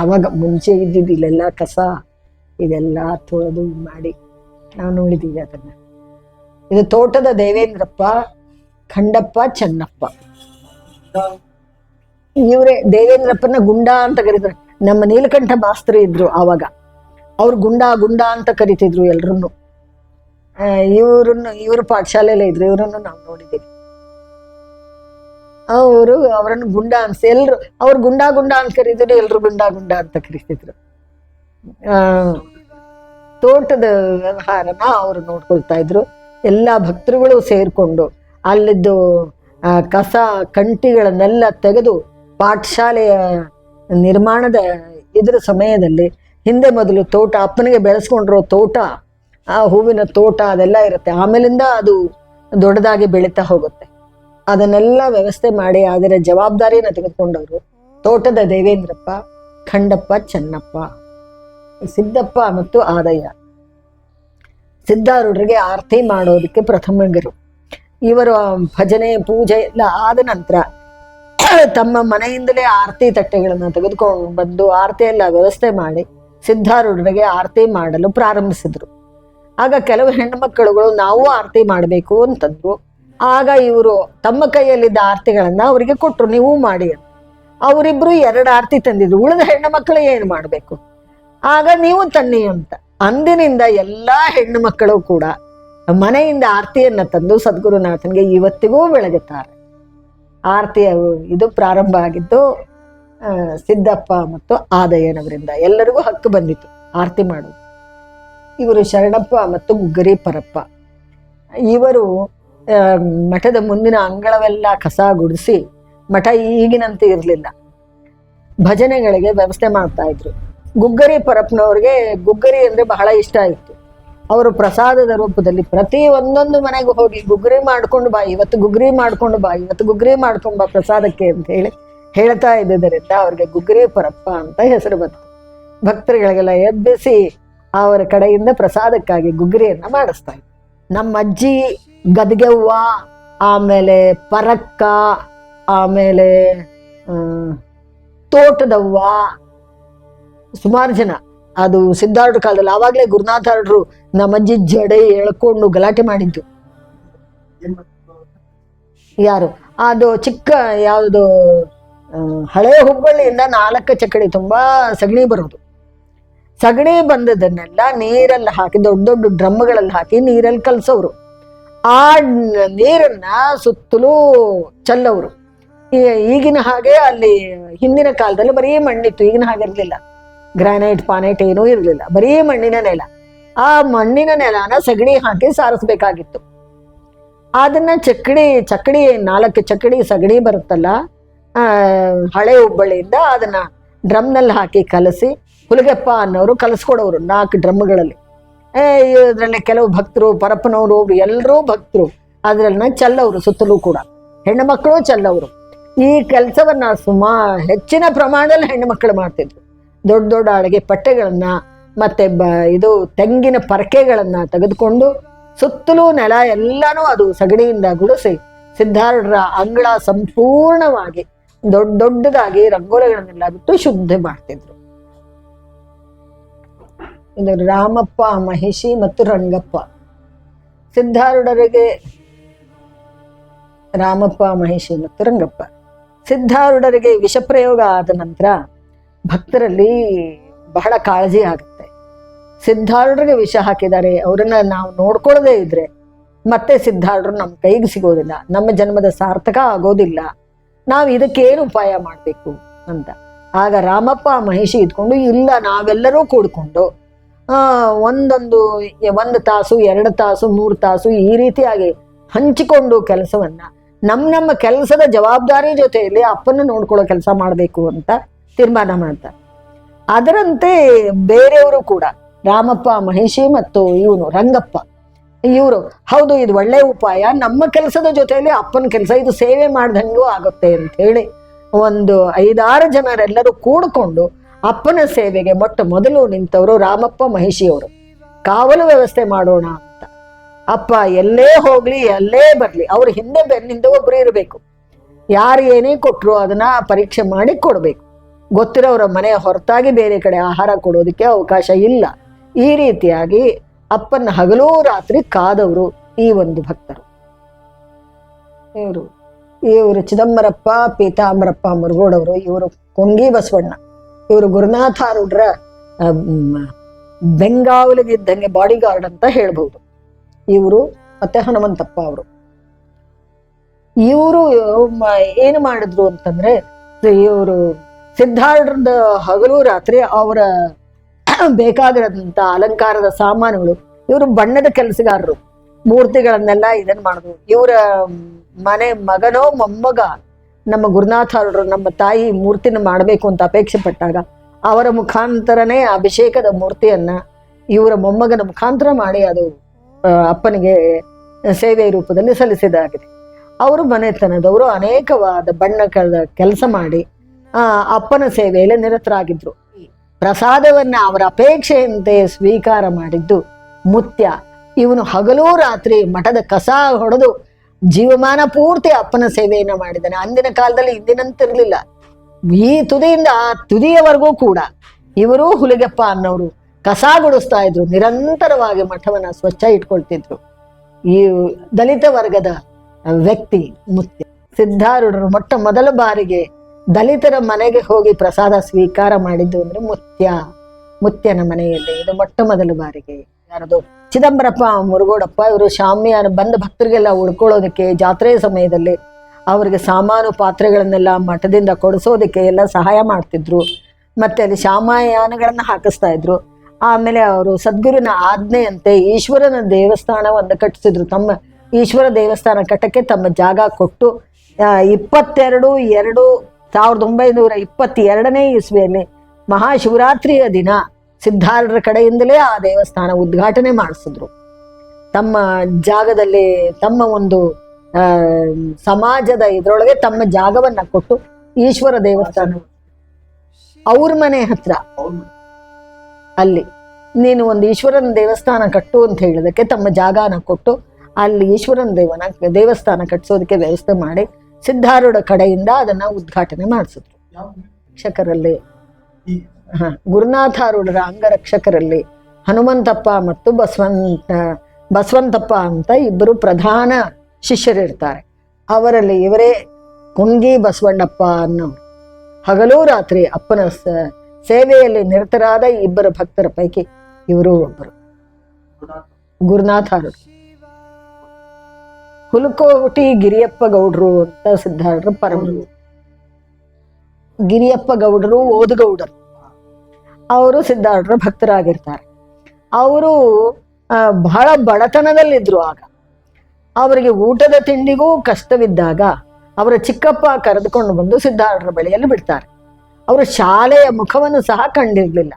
ಆವಾಗ ಮುಂಚೆ ಇದ್ದಿದ್ದು ಇಲ್ಲೆಲ್ಲ ಕಸ, ಇದೆಲ್ಲ ತೊಳೆದು ಮಾಡಿ ನಾವು ನೋಡಿದ್ದೀವಿ ಅದನ್ನ. ಇದು ತೋಟದ ದೇವೇಂದ್ರಪ್ಪ, ಖಂಡಪ್ಪ, ಚೆನ್ನಪ್ಪ. ಇವರೇ ದೇವೇಂದ್ರಪ್ಪನ ಗುಂಡ ಅಂತ ಕರೀತಾರೆ. ನಮ್ಮ ನೀಲಕಂಠ ಮಾಸ್ತರು ಇದ್ರು ಆವಾಗ. ಅವ್ರು ಗುಂಡ ಗುಂಡ ಅಂತ ಕರಿತಿದ್ರು ಎಲ್ರನ್ನು ಇವ್ರನ್ನು, ಇವರು ಪಾಠಶಾಲೆಯಲ್ಲೇ ಇದ್ರು, ಇವರನ್ನು ನಾವು ನೋಡಿದ್ದೀವಿ ಅವರು ಅವರನ್ನು ಗುಂಡ ಅನ್ಸಿ, ಎಲ್ರು ಅವ್ರು ಗುಂಡ ಗುಂಡ ಅಂತ ಕರೀತಿದ್ರು ಎಲ್ರು ಗುಂಡ ಗುಂಡ ಅಂತ ಕರೀತಿದ್ರು. ಆ, ತೋಟದ ವ್ಯವಹಾರನ ಅವರು ನೋಡ್ಕೊಳ್ತಾ ಇದ್ರು. ಎಲ್ಲ ಭಕ್ತರುಗಳು ಸೇರಿಕೊಂಡು ಅಲ್ಲಿದ್ದು ಕಸ ಕಂಟಿಗಳನ್ನೆಲ್ಲ ತೆಗೆದು ಪಾಠಶಾಲೆಯ ನಿರ್ಮಾಣದ ಇದ್ರ ಸಮಯದಲ್ಲಿ ಹಿಂದೆ ಮೊದಲು ತೋಟ, ಅಪ್ಪನಿಗೆ ಬೆಳೆಸ್ಕೊಂಡಿರೋ ತೋಟ, ಆ ಹೂವಿನ ತೋಟ ಅದೆಲ್ಲ ಇರುತ್ತೆ. ಆಮೇಲಿಂದ ಅದು ದೊಡ್ಡದಾಗಿ ಬೆಳೀತಾ ಹೋಗುತ್ತೆ. ಅದನ್ನೆಲ್ಲ ವ್ಯವಸ್ಥೆ ಮಾಡಿ ಅದರ ಜವಾಬ್ದಾರಿಯನ್ನು ತೆಗೆದುಕೊಂಡವರು ತೋಟದ ದೇವೇಂದ್ರಪ್ಪ, ಖಂಡಪ್ಪ, ಚೆನ್ನಪ್ಪ, ಸಿದ್ದಪ್ಪ ಮತ್ತು ಆದಯ್ಯ. ಸಿದ್ಧಾರೂಢರಿಗೆ ಆರತಿ ಮಾಡೋದಕ್ಕೆ ಪ್ರಥಮ ಗುರು. ಇವರು ಭಜನೆ, ಪೂಜೆ ಎಲ್ಲ ಆದ ನಂತರ ತಮ್ಮ ಮನೆಯಿಂದಲೇ ಆರತಿ ತಟ್ಟೆಗಳನ್ನು ತೆಗೆದುಕೊಂಡು ಬಂದು ಆರತಿ ಎಲ್ಲ ವ್ಯವಸ್ಥೆ ಮಾಡಿ ಸಿದ್ಧಾರೂಢರಿಗೆ ಆರತಿ ಮಾಡಲು ಪ್ರಾರಂಭಿಸಿದ್ರು. ಆಗ ಕೆಲವು ಹೆಣ್ಣು ಮಕ್ಕಳುಗಳು ನಾವು ಆರತಿ ಮಾಡಬೇಕು ಅಂತಂದ್ರು. ಆಗ ಇವರು ತಮ್ಮ ಕೈಯಲ್ಲಿದ್ದ ಆರತಿಗಳನ್ನ ಅವರಿಗೆ ಕೊಟ್ಟರು ನೀವು ಮಾಡಿ. ಅವರಿಬ್ರು ಎರಡು ಆರತಿ ತಂದಿದ್ರು. ಉಳಿದ ಹೆಣ್ಣು ಮಕ್ಕಳು ಏನು ಮಾಡಬೇಕು? ಆಗ ನೀವು ತನ್ನಿ ಅಂತ. ಅಂದಿನಿಂದ ಎಲ್ಲಾ ಹೆಣ್ಣು ಮಕ್ಕಳು ಕೂಡ ಮನೆಯಿಂದ ಆರತಿಯನ್ನ ತಂದು ಸದ್ಗುರುನಾಥನ್ಗೆ ಇವತ್ತಿಗೂ ಬೆಳಗುತ್ತಾರೆ. ಆರತಿಯ ಇದು ಪ್ರಾರಂಭ ಆಗಿದ್ದು ಸಿದ್ದಪ್ಪ ಮತ್ತು ಆದಯ್ಯನವರಿಂದ ಎಲ್ಲರಿಗೂ ಹಕ್ಕು ಬಂದಿತ್ತು ಆರತಿ ಮಾಡೋದು ಇವರು ಶರಣಪ್ಪ ಮತ್ತು ಗುಗ್ಗರಿ ಪರಪ್ಪ. ಇವರು ಮಠದ ಮುಂದಿನ ಅಂಗಳವೆಲ್ಲ ಕಸ ಗುಡಿಸಿ ಮಠ ಈಗಿನಂತೆ ಇರಲಿಲ್ಲ. ಭಜನೆಗಳಿಗೆ ವ್ಯವಸ್ಥೆ ಮಾಡ್ತಾ ಇದ್ರು. ಗುಗ್ಗರಿ ಪರಪ್ಪನವ್ರಿಗೆ ಗುಗ್ಗರಿ ಅಂದ್ರೆ ಬಹಳ ಇಷ್ಟ ಇತ್ತು. ಅವರು ಪ್ರಸಾದದ ರೂಪದಲ್ಲಿ ಪ್ರತಿ ಒಂದೊಂದು ಮನೆಗೂ ಹೋಗಿ ಗುಗ್ಗರಿ ಮಾಡ್ಕೊಂಡು ಬಾ, ಇವತ್ತು ಗುಗ್ಗರಿ ಮಾಡ್ಕೊಂಡು ಬಾ, ಇವತ್ತು ಗುಗ್ಗರಿ ಮಾಡ್ಕೊಂಡು ಬಾ ಪ್ರಸಾದಕ್ಕೆ ಅಂತ ಹೇಳಿ ಹೇಳ್ತಾ ಇದ್ದುದರಿಂದ ಅವ್ರಿಗೆ ಗುಗ್ಗರಿ ಪರಪ್ಪ ಅಂತ ಹೆಸರು ಬಂತು. ಭಕ್ತರುಗಳಿಗೆಲ್ಲ ಎಬ್ಬಿಸಿ ಅವರ ಕಡೆಯಿಂದ ಪ್ರಸಾದಕ್ಕಾಗಿ ಗುಗ್ಗರಿಯನ್ನ ಮಾಡಿಸ್ತಾ ಇದ್ರು. ನಮ್ಮ ಅಜ್ಜಿ ಗದ್ಗೆವ್ವ, ಆಮೇಲೆ ಪರಕ್ಕ, ಆಮೇಲೆ ತೋಟದ ತೋಟದವ್ವ. ಸುಮಾರು ಜನ. ಅದು ಸಿದ್ಧಾರ್ಥ ಕಾಲದಲ್ಲಿ ಆವಾಗಲೇ ಗುರುನಾಥಾರ್ಡ್ರು ನಮ್ಮಜ್ಜಿ ಜಡೆ ಎಳ್ಕೊಂಡು ಗಲಾಟೆ ಮಾಡಿದ್ದು. ಯಾರು? ಅದು ಚಿಕ್ಕ ಯಾವುದು ಹಳೆ ಹುಬ್ಬಳ್ಳಿಯಿಂದ ನಾಲ್ಕು ಚಕ್ಕಡಿ ತುಂಬಾ ಸಗಣಿ ಬರೋದು. ಸಗಣಿ ಬಂದದನ್ನೆಲ್ಲ ನೀರಲ್ಲಿ ಹಾಕಿ, ದೊಡ್ಡ ದೊಡ್ಡ ಡ್ರಮ್ಗಳಲ್ಲಿ ಹಾಕಿ ನೀರಲ್ಲಿ ಕಲ್ಸೋರು. ಆ ನೀರನ್ನ ಸುತ್ತಲೂ ಚಲ್ಲವರು. ಈಗಿನ ಹಾಗೆ ಅಲ್ಲಿ ಹಿಂದಿನ ಕಾಲದಲ್ಲಿ ಬರೀ ಮಣ್ಣಿತ್ತು, ಈಗಿನ ಹಾಗೆ ಇರಲಿಲ್ಲ. ಗ್ರಾನೈಟ್, ಪಾನೈಟ್ ಏನೂ ಇರಲಿಲ್ಲ. ಬರೀ ಮಣ್ಣಿನ ನೆಲ. ಆ ಮಣ್ಣಿನ ನೆಲನ ಸಗಣಿ ಹಾಕಿ ಸಾರಿಸ್ಬೇಕಾಗಿತ್ತು. ಅದನ್ನ ಚಕ್ಕಡಿ ಚಕ್ಕಡಿ ನಾಲ್ಕು ಚಕ್ಕಡಿ ಸಗಣಿ ಬರುತ್ತಲ್ಲ ಹಳೆ ಹುಬ್ಬಳ್ಳಿಯಿಂದ ಅದನ್ನ ಡ್ರಮ್ನಲ್ಲಿ ಹಾಕಿ ಕಲಸಿ ಹುಲಿಗೆಪ್ಪ ಅನ್ನೋರು ಕಲಸ್ಕೊಡೋರು ನಾಲ್ಕು ಡ್ರಮ್ಗಳಲ್ಲಿ. ಇದರಲ್ಲಿ ಕೆಲವು ಭಕ್ತರು, ಪರಪ್ಪನವರು, ಎಲ್ಲರೂ ಭಕ್ತರು. ಅದ್ರನ್ನ ಚಲ್ಲವರು, ಸುತ್ತಲೂ ಕೂಡ. ಹೆಣ್ಣು ಮಕ್ಕಳು ಚಲ್ಲವರು. ಈ ಕೆಲಸವನ್ನ ಸುಮಾ, ಹೆಚ್ಚಿನ ಪ್ರಮಾಣದಲ್ಲಿ ಹೆಣ್ಣು ಮಕ್ಕಳು ಮಾಡ್ತಿದ್ರು. ದೊಡ್ಡ ದೊಡ್ಡ ಅಡುಗೆ ಪಟ್ಟೆಗಳನ್ನ, ಮತ್ತೆ ಬ, ಇದು ತೆಂಗಿನ ಪರಕೆಗಳನ್ನ ತೆಗೆದುಕೊಂಡು ಸುತ್ತಲೂ ನೆಲ ಎಲ್ಲಾನು ಅದು ಸಗಣಿಯಿಂದ ಗುಡಿಸಿ, ಸಿದ್ಧಾರೂಢರ ಅಂಗಳ ಸಂಪೂರ್ಣವಾಗಿ, ದೊಡ್ಡ ದೊಡ್ಡದಾಗಿ ರಂಗೋಲಿಗಳನ್ನೆಲ್ಲ ಬಿಟ್ಟು ಶುದ್ಧ ಮಾಡ್ತಿದ್ರು. ಇದು ರಾಮಪ್ಪ, ಮಹಿಷಿ ಮತ್ತು ರಂಗಪ್ಪ. ಸಿದ್ಧಾರೂಢರಿಗೆ ರಾಮಪ್ಪ, ಮಹಿಷಿ ಮತ್ತು ರಂಗಪ್ಪ. ಸಿದ್ಧಾರೂಢರಿಗೆ ವಿಷಪ್ರಯೋಗ ಆದ ನಂತರ ಭಕ್ತರಲ್ಲಿ ಬಹಳ ಕಾಳಜಿ ಆಗುತ್ತೆ. ಸಿದ್ಧಾರೂಢರಿಗೆ ವಿಷ ಹಾಕಿದ್ದಾರೆ ಅವರನ್ನ ನಾವು ನೋಡ್ಕೊಳ್ಳದೇ ಇದ್ರೆ ಮತ್ತೆ ಸಿದ್ಧಾರೂಢರು ನಮ್ಮ ಕೈಗೆ ಸಿಗೋದಿಲ್ಲ. ನಮ್ಮ ಜನ್ಮದ ಸಾರ್ಥಕ ಆಗೋದಿಲ್ಲ. ನಾವು ಇದಕ್ಕೇನು ಉಪಾಯ ಮಾಡಬೇಕು ಅಂತ. ಆಗ ರಾಮಪ್ಪ, ಮಹಿಷಿ ಇದ್ಕೊಂಡು ಇಲ್ಲ, ನಾವೆಲ್ಲರೂ ಕೂಡ್ಕೊಂಡು ಒಂದೊಂದು ಒಂದು ತಾಸು, ಎರಡು ತಾಸು, ಮೂರು ತಾಸು ಈ ರೀತಿಯಾಗಿ ಹಂಚಿಕೊಂಡು ಕೆಲಸವನ್ನ. ನಮ್ಮ ನಮ್ಮ ಕೆಲಸದ ಜವಾಬ್ದಾರಿ ಜೊತೆಯಲ್ಲಿ ಅಪ್ಪನ ನೋಡ್ಕೊಳ್ಳೋ ಕೆಲಸ ಮಾಡಬೇಕು ಅಂತ ತೀರ್ಮಾನ ಮಾಡ್ತಾರೆ. ಅದರಂತೆ ಬೇರೆಯವರು ಕೂಡ, ರಾಮಪ್ಪ ಮಹಿಷಿ ಮತ್ತು ಇವನು, ರಂಗಪ್ಪ, ಇವರು, ಹೌದು, ಇದು ಒಳ್ಳೆ ಉಪಾಯ. ನಮ್ಮ ಕೆಲಸದ ಜೊತೆಯಲ್ಲಿ ಅಪ್ಪನ ಕೆಲಸ, ಇದು ಸೇವೆ ಮಾಡ್ದಂಗೂ ಆಗುತ್ತೆ ಅಂತ ಹೇಳಿ ಒಂದು ಐದಾರು ಜನರೆಲ್ಲರೂ ಕೂಡಿಕೊಂಡು ಅಪ್ಪನ ಸೇವೆಗೆ ಮೊಟ್ಟ ಮೊದಲು ನಿಂತವರು ರಾಮಪ್ಪ ಮಹಿಷಿಯವರು. ಕಾವಲು ವ್ಯವಸ್ಥೆ ಮಾಡೋಣ ಅಂತ. ಅಪ್ಪ, ಎಲ್ಲೇ ಹೋಗ್ಲಿ, ಎಲ್ಲೇ ಬರ್ಲಿ, ಅವ್ರ ಹಿಂದೆ ಬೆನ್ನಿಂದ ಒಬ್ರು ಇರಬೇಕು. ಯಾರು ಏನೇ ಕೊಟ್ರು ಅದನ್ನ ಪರೀಕ್ಷೆ ಮಾಡಿ ಕೊಡಬೇಕು. ಗೊತ್ತಿರೋರ ಮನೆ ಹೊರತಾಗಿ ಬೇರೆ ಕಡೆ ಆಹಾರ ಕೊಡೋದಕ್ಕೆ ಅವಕಾಶ ಇಲ್ಲ. ಈ ರೀತಿಯಾಗಿ ಅಪ್ಪನ ಹಗಲೂ ರಾತ್ರಿ ಕಾದವರು ಈ ಒಂದು ಭಕ್ತರು. ಇವರು ಇವರು ಚಿದಂಬರಪ್ಪ, ಪೀತಾಂಬರಪ್ಪ ಮುರುಗೋಡವರು, ಇವರು ಕೊಂಗಿ ಬಸವಣ್ಣ. ಇವರು ಗುರುನಾಥಾರೂಢರ ಬೆಂಗಾವಲಿಗಿದ್ದಂಗೆ ಬಾಡಿ ಗಾರ್ಡ್ ಅಂತ ಹೇಳ್ಬಹುದು ಇವರು ಮತ್ತೆ ಹನುಮಂತಪ್ಪ ಅವರು. ಇವರು ಏನು ಮಾಡಿದ್ರು ಅಂತಂದ್ರೆ, ಇವರು ಸಿದ್ಧಾರ್ಢದ ಹಗಲು ರಾತ್ರಿ ಅವರ ಬೇಕಾಗಿರದಂತ ಅಲಂಕಾರದ ಸಾಮಾನುಗಳು, ಇವರು ಬಣ್ಣದ ಕೆಲಸಗಾರರು, ಮೂರ್ತಿಗಳನ್ನೆಲ್ಲ ಇದನ್ನ ಮಾಡಿದ್ರು ಇವರ ಮನೆ ಮಗನೋ ಮೊಮ್ಮಗ ನಮ್ಮ ಗುರುನಾಥರು ನಮ್ಮ ತಾಯಿ ಮೂರ್ತಿನ ಮಾಡಬೇಕು ಅಂತ ಅಪೇಕ್ಷೆ ಪಟ್ಟಾಗ ಅವರ ಮುಖಾಂತರನೇ ಅಭಿಷೇಕದ ಮೂರ್ತಿಯನ್ನ ಇವರ ಮೊಮ್ಮಗನ ಮುಖಾಂತರ ಮಾಡಿ ಅದು ಅಪ್ಪನಿಗೆ ಸೇವೆ ರೂಪದಲ್ಲಿ ಸಲ್ಲಿಸಿದಾಗಿದೆ. ಅವರು ಮನೆತನದವರು, ಅನೇಕವಾದ ಬಣ್ಣಗಳ ಕೆಲಸ ಮಾಡಿ ಅಪ್ಪನ ಸೇವೆಯಲ್ಲಿ ನಿರತರಾಗಿದ್ರು. ಪ್ರಸಾದವನ್ನ ಅವರ ಅಪೇಕ್ಷೆಯಂತೆ ಸ್ವೀಕಾರ ಮಾಡಿದ್ದು ಮುತ್ಯ. ಇವನು ಹಗಲೂ ರಾತ್ರಿ ಮಠದ ಕಸ ಹೊಡೆದು ಜೀವಮಾನ ಪೂರ್ತಿ ಅಪ್ಪನ ಸೇವೆಯನ್ನ ಮಾಡಿದ್ದಾನೆ. ಅಂದಿನ ಕಾಲದಲ್ಲಿ ಇಂದಿನಂತಿರ್ಲಿಲ್ಲ ಈ ತುದಿಯಿಂದ ಆ ತುದಿಯವರೆಗೂ ಕೂಡ ಇವರು ಹುಲಿಗೆಪ್ಪ ಅನ್ನೋರು ಕಸ ಗುಡಿಸ್ತಾ ಇದ್ರು. ನಿರಂತರವಾಗಿ ಮಠವನ್ನ ಸ್ವಚ್ಛ ಇಟ್ಕೊಳ್ತಿದ್ರು. ಈ ದಲಿತ ವರ್ಗದ ವ್ಯಕ್ತಿ ಮುತ್ಯ. ಸಿದ್ಧಾರೂಢರು ಮೊಟ್ಟ ಮೊದಲ ಬಾರಿಗೆ ದಲಿತರ ಮನೆಗೆ ಹೋಗಿ ಪ್ರಸಾದ ಸ್ವೀಕಾರ ಮಾಡಿದ್ದು ಅಂದ್ರೆ ಮುತ್ಯ. ಮುತ್ಯನ ಮನೆಯಲ್ಲಿ. ಇದು ಮೊಟ್ಟ ಮೊದಲ ಬಾರಿಗೆ. ಯಾರದು? ಚಿದಂಬರಪ್ಪ, ಮುರುಗೋಡಪ್ಪ, ಇವರು ಶಾಮಿಯಾನ ಬಂದ ಭಕ್ತರಿಗೆಲ್ಲ ಉಳ್ಕೊಳ್ಳೋದಕ್ಕೆ ಜಾತ್ರೆ ಸಮಯದಲ್ಲಿ ಅವರಿಗೆ ಸಾಮಾನು ಪಾತ್ರೆಗಳನ್ನೆಲ್ಲ ಮಠದಿಂದ ಕೊಡಿಸೋದಕ್ಕೆ ಎಲ್ಲ ಸಹಾಯ ಮಾಡ್ತಿದ್ರು. ಮತ್ತೆ ಅಲ್ಲಿ ಶಾಮಯಾನಗಳನ್ನ ಹಾಕಿಸ್ತಾ ಇದ್ರು. ಆಮೇಲೆ ಅವರು ಸದ್ಗುರುನ ಆಜ್ಞೆಯಂತೆ ಈಶ್ವರನ ದೇವಸ್ಥಾನವನ್ನು ಕಟ್ಟಿಸಿದ್ರು. ತಮ್ಮ ಈಶ್ವರ ದೇವಸ್ಥಾನ ಕಟ್ಟಕ್ಕೆ ತಮ್ಮ ಜಾಗ ಕೊಟ್ಟು ಇಪ್ಪತ್ತೆರಡು ಎರಡು ಸಾವಿರದ ಒಂಬೈನೂರ ಇಪ್ಪತ್ತೆರಡನೇ ಇಸ್ವಿಯಲ್ಲಿ ಮಹಾಶಿವರಾತ್ರಿಯ ದಿನ ಸಿದ್ಧಾರರ ಕಡೆಯಿಂದಲೇ ಆ ದೇವಸ್ಥಾನ ಉದ್ಘಾಟನೆ ಮಾಡಿಸಿದ್ರು. ತಮ್ಮ ಜಾಗದಲ್ಲಿ ತಮ್ಮ ಒಂದು ಸಮಾಜದ ಇದರೊಳಗೆ ತಮ್ಮ ಜಾಗವನ್ನ ಕೊಟ್ಟು ಈಶ್ವರ ದೇವಸ್ಥಾನ. ಅವ್ರ ಮನೆ ಹತ್ರ. ಅಲ್ಲಿ ನೀನು ಒಂದು ಈಶ್ವರನ ದೇವಸ್ಥಾನ ಕಟ್ಟು ಅಂತ ಹೇಳಿದಕ್ಕೆ ತಮ್ಮ ಜಾಗನ ಕೊಟ್ಟು ಅಲ್ಲಿ ಈಶ್ವರನ ದೇವನ ದೇವಸ್ಥಾನ ಕಟ್ಟಿಸೋದಕ್ಕೆ ವ್ಯವಸ್ಥೆ ಮಾಡಿ ಸಿದ್ಧಾರೂಢ ಕಡೆಯಿಂದ ಅದನ್ನ ಉದ್ಘಾಟನೆ ಮಾಡಿಸಿದ್ರು. ರಕ್ಷಕರಲ್ಲಿ ಹ, ಗುರುನಾಥಾರೂಢರ ಅಂಗರಕ್ಷಕರಲ್ಲಿ ಹನುಮಂತಪ್ಪ ಮತ್ತು ಬಸವಂತ, ಬಸವಂತಪ್ಪ ಅಂತ ಇಬ್ಬರು ಪ್ರಧಾನ ಶಿಷ್ಯರಿರ್ತಾರೆ. ಅವರಲ್ಲಿ ಇವರೇ ಕುಂಗಿ ಬಸವಣ್ಣಪ್ಪ ಅನ್ನೋ ಹಗಲು ರಾತ್ರಿ ಅಪ್ಪನ ಸೇವೆಯಲ್ಲಿ ನಿರತರಾದ ಇಬ್ಬರು ಭಕ್ತರ ಪೈಕಿ ಇವರು ಒಬ್ಬರು. ಗುರುನಾಥಾರರು ಹುಲಕೋಟಿ ಗಿರಿಯಪ್ಪ ಗೌಡ್ರು ಅಂತ ಸಿದ್ಧಾರೂಢರ ಪರಮರು ಗಿರಿಯಪ್ಪ ಗೌಡರು ಓದುಗೌಡರು. ಅವರು ಸಿದ್ಧಾರ್ಥರ ಭಕ್ತರಾಗಿರ್ತಾರೆ. ಅವರು ಬಹಳ ಬಡತನದಲ್ಲಿದ್ದರು ಆಗ. ಅವರಿಗೆ ಊಟದ ತಿಂಡಿಗೂ ಕಷ್ಟವಿದ್ದಾಗ ಅವರ ಚಿಕ್ಕಪ್ಪ ಕರೆದುಕೊಂಡು ಬಂದು ಸಿದ್ಧಾರ್ಥರ ಬಳಿಯಲ್ಲಿ ಬಿಡ್ತಾರೆ. ಅವರು ಶಾಲೆಯ ಮುಖವನ್ನು ಸಹ ಕಂಡಿರಲಿಲ್ಲ.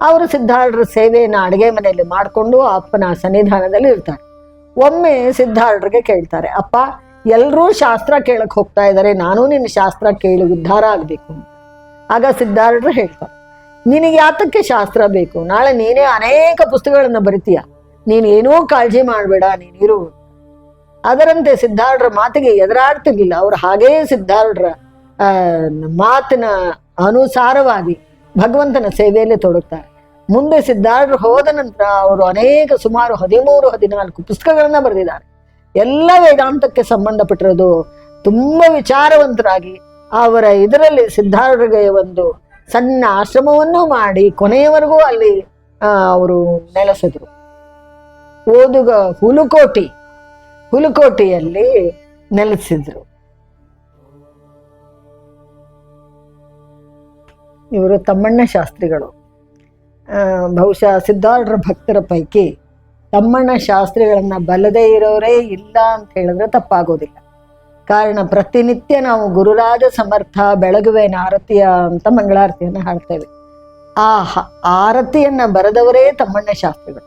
ಅವರು ಸಿದ್ಧಾರ್ಥರ ಸೇವೆಯನ್ನು ಅಡುಗೆ ಮನೆಯಲ್ಲಿ ಮಾಡಿಕೊಂಡು ಅಪ್ಪನ ಸನ್ನಿಧಾನದಲ್ಲಿ ಇರ್ತಾರೆ. ಒಮ್ಮೆ ಸಿದ್ಧಾರ್ಥರಿಗೆ ಕೇಳ್ತಾರೆ, ಅಪ್ಪ ಎಲ್ಲರೂ ಶಾಸ್ತ್ರ ಕೇಳಕ್ಕೆ ಹೋಗ್ತಾ ಇದ್ದಾರೆ, ನಾನು ನಿನ್ನ ಶಾಸ್ತ್ರ ಕೇಳಿ ಉದ್ಧಾರ ಆಗಬೇಕು. ಆಗ ಸಿದ್ಧಾರ್ಥರು ಹೇಳ್ತಾರೆ ನಿನಗೆ ಯಾತಕ್ಕೆ ಶಾಸ್ತ್ರ ಬೇಕು? ನಾಳೆ ನೀನೇ ಅನೇಕ ಪುಸ್ತಕಗಳನ್ನ ಬರಿತೀಯ. ನೀನ್ ಏನೂ ಕಾಳಜಿ ಮಾಡಬೇಡ ನೀನಿರು ಅದರಂತೆ ಸಿದ್ಧಾರ್ಢರ ಮಾತಿಗೆ ಎದುರಾಡ್ತಿರ್ಲಿಲ್ಲ. ಅವ್ರು ಹಾಗೇ ಸಿದ್ಧಾರ್ಢರ ಮಾತಿನ ಅನುಸಾರವಾಗಿ ಭಗವಂತನ ಸೇವೆಯಲ್ಲಿ ತೊಡಗ್ತಾರೆ. ಮುಂದೆ ಸಿದ್ಧಾರ್ಢರು ಹೋದ ನಂತರ ಅವರು ಅನೇಕ ಸುಮಾರು ಹದಿಮೂರು, ಹದಿನಾಲ್ಕು ಪುಸ್ತಕಗಳನ್ನ ಬರೆದಿದ್ದಾರೆ. ಎಲ್ಲ ವೇದಾಂತಕ್ಕೆ ಸಂಬಂಧಪಟ್ಟಿರೋದು ತುಂಬಾ ವಿಚಾರವಂತರಾಗಿ ಅವರ ಇದರಲ್ಲಿ ಸಿದ್ಧಾರ್ಢರಿಗೆ ಒಂದು ಸಣ್ಣ ಆಶ್ರಮವನ್ನು ಮಾಡಿ ಕೊನೆಯವರೆಗೂ ಅಲ್ಲಿ ಅವರು ನೆಲೆಸಿದ್ರು. ಓದುಗ ಹುಲುಕೋಟಿ, ಹುಲುಕೋಟಿಯಲ್ಲಿ ನೆಲೆಸಿದ್ರು. ಇವರು ತಮ್ಮಣ್ಣ ಶಾಸ್ತ್ರಿಗಳು. ಬಹುಶಃ ಸಿದ್ಧಾರ್ಥರ ಭಕ್ತರ ಪೈಕಿ ತಮ್ಮಣ್ಣ ಶಾಸ್ತ್ರಿಗಳನ್ನ ಬಲದೇ ಇರೋರೇ ಇಲ್ಲ ಅಂತ ಹೇಳಿದ್ರೆ ತಪ್ಪಾಗೋದಿಲ್ಲ. ಕಾರಣ ಪ್ರತಿನಿತ್ಯ ನಾವು ಗುರುರಾಜ ಸಮರ್ಥ ಬೆಳಗುವೆ ಆರತಿಯ ಅಂತ ಮಂಗಳಾರತಿಯನ್ನು ಹಾಡ್ತೇವೆ. ಆ ಆರತಿಯನ್ನ ಬರೆದವರೇ ತಮ್ಮಣ್ಣ ಶಾಸ್ತ್ರಿಗಳು.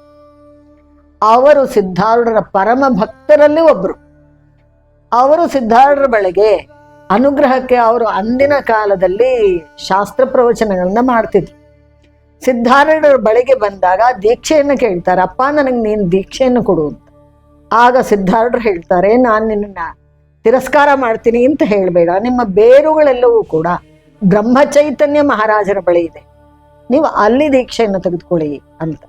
ಅವರು ಸಿದ್ಧಾರೂಢರ ಪರಮ ಭಕ್ತರಲ್ಲಿ ಒಬ್ರು. ಅವರು ಸಿದ್ಧಾರೂಢರ ಬಳಿಗೆ ಅನುಗ್ರಹಕ್ಕೆ ಅವರು ಅಂದಿನ ಕಾಲದಲ್ಲಿ ಶಾಸ್ತ್ರ ಪ್ರವಚನಗಳನ್ನ ಮಾಡ್ತಿದ್ರು. ಸಿದ್ಧಾರೂಢರ ಬಳಿಗೆ ಬಂದಾಗ ದೀಕ್ಷೆಯನ್ನು ಕೇಳ್ತಾರೆ, ಅಪ್ಪ, ನನಗೆ ನೀನು ದೀಕ್ಷೆಯನ್ನು ಕೊಡು ಅಂತ. ಆಗ ಸಿದ್ಧಾರೂಢರು ಹೇಳ್ತಾರೆ, ನಾನು ನಿನ್ನನ್ನ ತಿರಸ್ಕಾರ ಮಾಡ್ತೀನಿ ಅಂತ ಹೇಳಬೇಡ. ನಿಮ್ಮ ಬೇರುಗಳೆಲ್ಲವೂ ಕೂಡ ಬ್ರಹ್ಮ ಚೈತನ್ಯ ಮಹಾರಾಜರ ಬಳಿ ಇದೆ. ನೀವು ಅಲ್ಲಿ ದೀಕ್ಷೆಯನ್ನು ತೆಗೆದುಕೊಳ್ಳಿ ಅಂತ.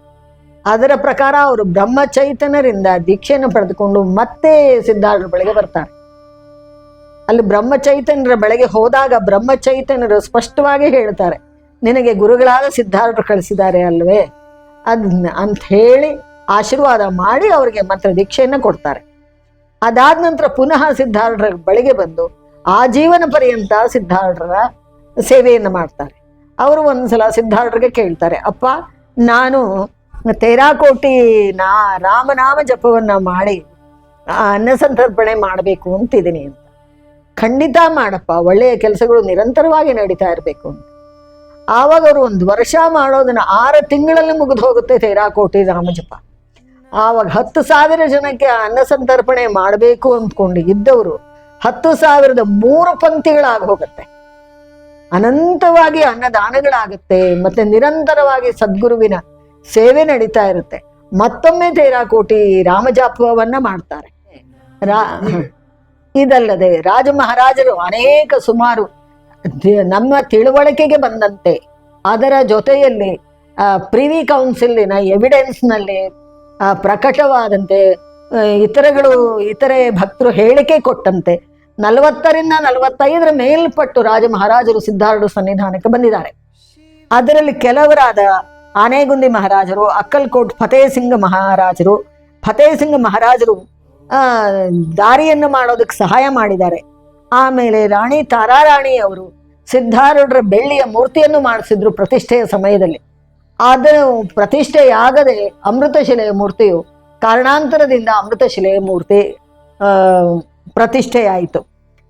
ಅದರ ಪ್ರಕಾರ ಅವರು ಬ್ರಹ್ಮ ಚೈತನ್ಯರಿಂದ ದೀಕ್ಷೆಯನ್ನು ಪಡೆದುಕೊಂಡು ಮತ್ತೆ ಸಿದ್ಧಾರೂಢರ ಬಳಿಗೆ ಬರ್ತಾರೆ. ಅಲ್ಲಿ ಬ್ರಹ್ಮ ಚೈತನ್ಯರ ಬಳಿಗೆ ಹೋದಾಗ ಬ್ರಹ್ಮ ಚೈತನ್ಯರು ಸ್ಪಷ್ಟವಾಗಿ ಹೇಳ್ತಾರೆ, ನಿನಗೆ ಗುರುಗಳಾದ ಸಿದ್ಧಾರ್ಥರು ಕಳಿಸಿದ್ದಾರೆ ಅಲ್ವೇ? ಅದನ್ನ ಅಂತ ಹೇಳಿ ಆಶೀರ್ವಾದ ಮಾಡಿ ಅವರಿಗೆ ಮಾತ್ರ ದೀಕ್ಷೆಯನ್ನು ಕೊಡ್ತಾರೆ. ಅದಾದ ನಂತರ ಪುನಃ ಸಿದ್ಧಾರೂಢರ ಬಳಿಗೆ ಬಂದು ಆಜೀವನ ಪರ್ಯಂತ ಸಿದ್ಧಾರ್ಢರ ಸೇವೆಯನ್ನು ಮಾಡ್ತಾರೆ. ಅವರು ಒಂದ್ಸಲ ಸಿದ್ಧಾರೂಢರಿಗೆ ಕೇಳ್ತಾರೆ, ಅಪ್ಪ, ನಾನು ತೇರಾಕೋಟಿ ನಾ ರಾಮನಾಮ ಜಪವನ್ನ ಮಾಡಿ ಆ ಅನ್ನ ಸಂತರ್ಪಣೆ ಮಾಡಬೇಕು ಅಂತಿದ್ದೀನಿ ಅಂತ. ಖಂಡಿತ ಮಾಡಪ್ಪ, ಒಳ್ಳೆಯ ಕೆಲಸಗಳು ನಿರಂತರವಾಗಿ ನಡೀತಾ ಇರಬೇಕು ಅಂತ. ಆವಾಗ ಅವರು ಒಂದು ವರ್ಷ ಮಾಡೋದನ್ನ ಆರು ತಿಂಗಳಲ್ಲಿ ಮುಗಿದು ಹೋಗುತ್ತೆ ತೇರಾಕೋಟಿ ರಾಮಜಪ ಆವಾಗ ಹತ್ತು ಸಾವಿರ ಜನಕ್ಕೆ ಅನ್ನ ಸಂತರ್ಪಣೆ ಮಾಡಬೇಕು ಅಂದ್ಕೊಂಡು ಇದ್ದವರು ಹತ್ತು ಸಾವಿರದ ಮೂರು ಪಂಕ್ತಿಗಳಾಗಿ ಹೋಗುತ್ತೆ. ಅನಂತವಾಗಿ ಅನ್ನದಾನಗಳಾಗುತ್ತೆ, ಮತ್ತೆ ನಿರಂತರವಾಗಿ ಸದ್ಗುರುವಿನ ಸೇವೆ ನಡೀತಾ ಇರುತ್ತೆ. ಮತ್ತೊಮ್ಮೆ ತೇರಾಕೋಟಿ ರಾಮಜಾಪವನ್ನ ಮಾಡ್ತಾರೆ. ರಾ ಇದಲ್ಲದೆ ರಾಜ ಮಹಾರಾಜರು ಅನೇಕ ಸುಮಾರು ನಮ್ಮ ತಿಳುವಳಿಕೆಗೆ ಬಂದಂತೆ ಅದರ ಜೊತೆಯಲ್ಲಿ ಪ್ರಿವಿ ಕೌನ್ಸಿಲಿನ ಎವಿಡೆನ್ಸ್ನಲ್ಲಿ ಪ್ರಕಟವಾದಂತೆ ಆ, ಇತರಗಳು ಇತರೆ ಭಕ್ತರು ಹೇಳಿಕೆ ಕೊಟ್ಟಂತೆ ನಲವತ್ತರಿಂದ ನಲವತ್ತೈದರ ಮೇಲ್ಪಟ್ಟು ರಾಜ ಮಹಾರಾಜರು ಸಿದ್ಧಾರೂಢ ಸನ್ನಿಧಾನಕ್ಕೆ ಬಂದಿದ್ದಾರೆ. ಅದರಲ್ಲಿ ಕೆಲವರಾದ ಆನೆಗುಂದಿ ಮಹಾರಾಜರು ಅಕ್ಕಲ್ಕೋಟ್ ಫತೇ ಸಿಂಗ್ ಮಹಾರಾಜರು ಫತೇ ಸಿಂಗ್ ಮಹಾರಾಜರು ದಾರಿಯನ್ನು ಮಾಡೋದಕ್ಕೆ ಸಹಾಯ ಮಾಡಿದ್ದಾರೆ. ಆಮೇಲೆ ರಾಣಿ ತಾರಾರಾಣಿ ಅವರು ಸಿದ್ಧಾರೂಢರ ಬೆಳ್ಳಿಯ ಮೂರ್ತಿಯನ್ನು ಮಾಡಿಸಿದ್ರು ಪ್ರತಿಷ್ಠೆಯ ಸಮಯದಲ್ಲಿ. ಆದರೆ ಪ್ರತಿಷ್ಠೆಯಾಗದೆ ಅಮೃತಶಿಲೆಯ ಮೂರ್ತಿಯು ಕಾರಣಾಂತರದಿಂದ ಅಮೃತಶಿಲೆಯ ಮೂರ್ತಿ ಪ್ರತಿಷ್ಠೆಯಾಯಿತು.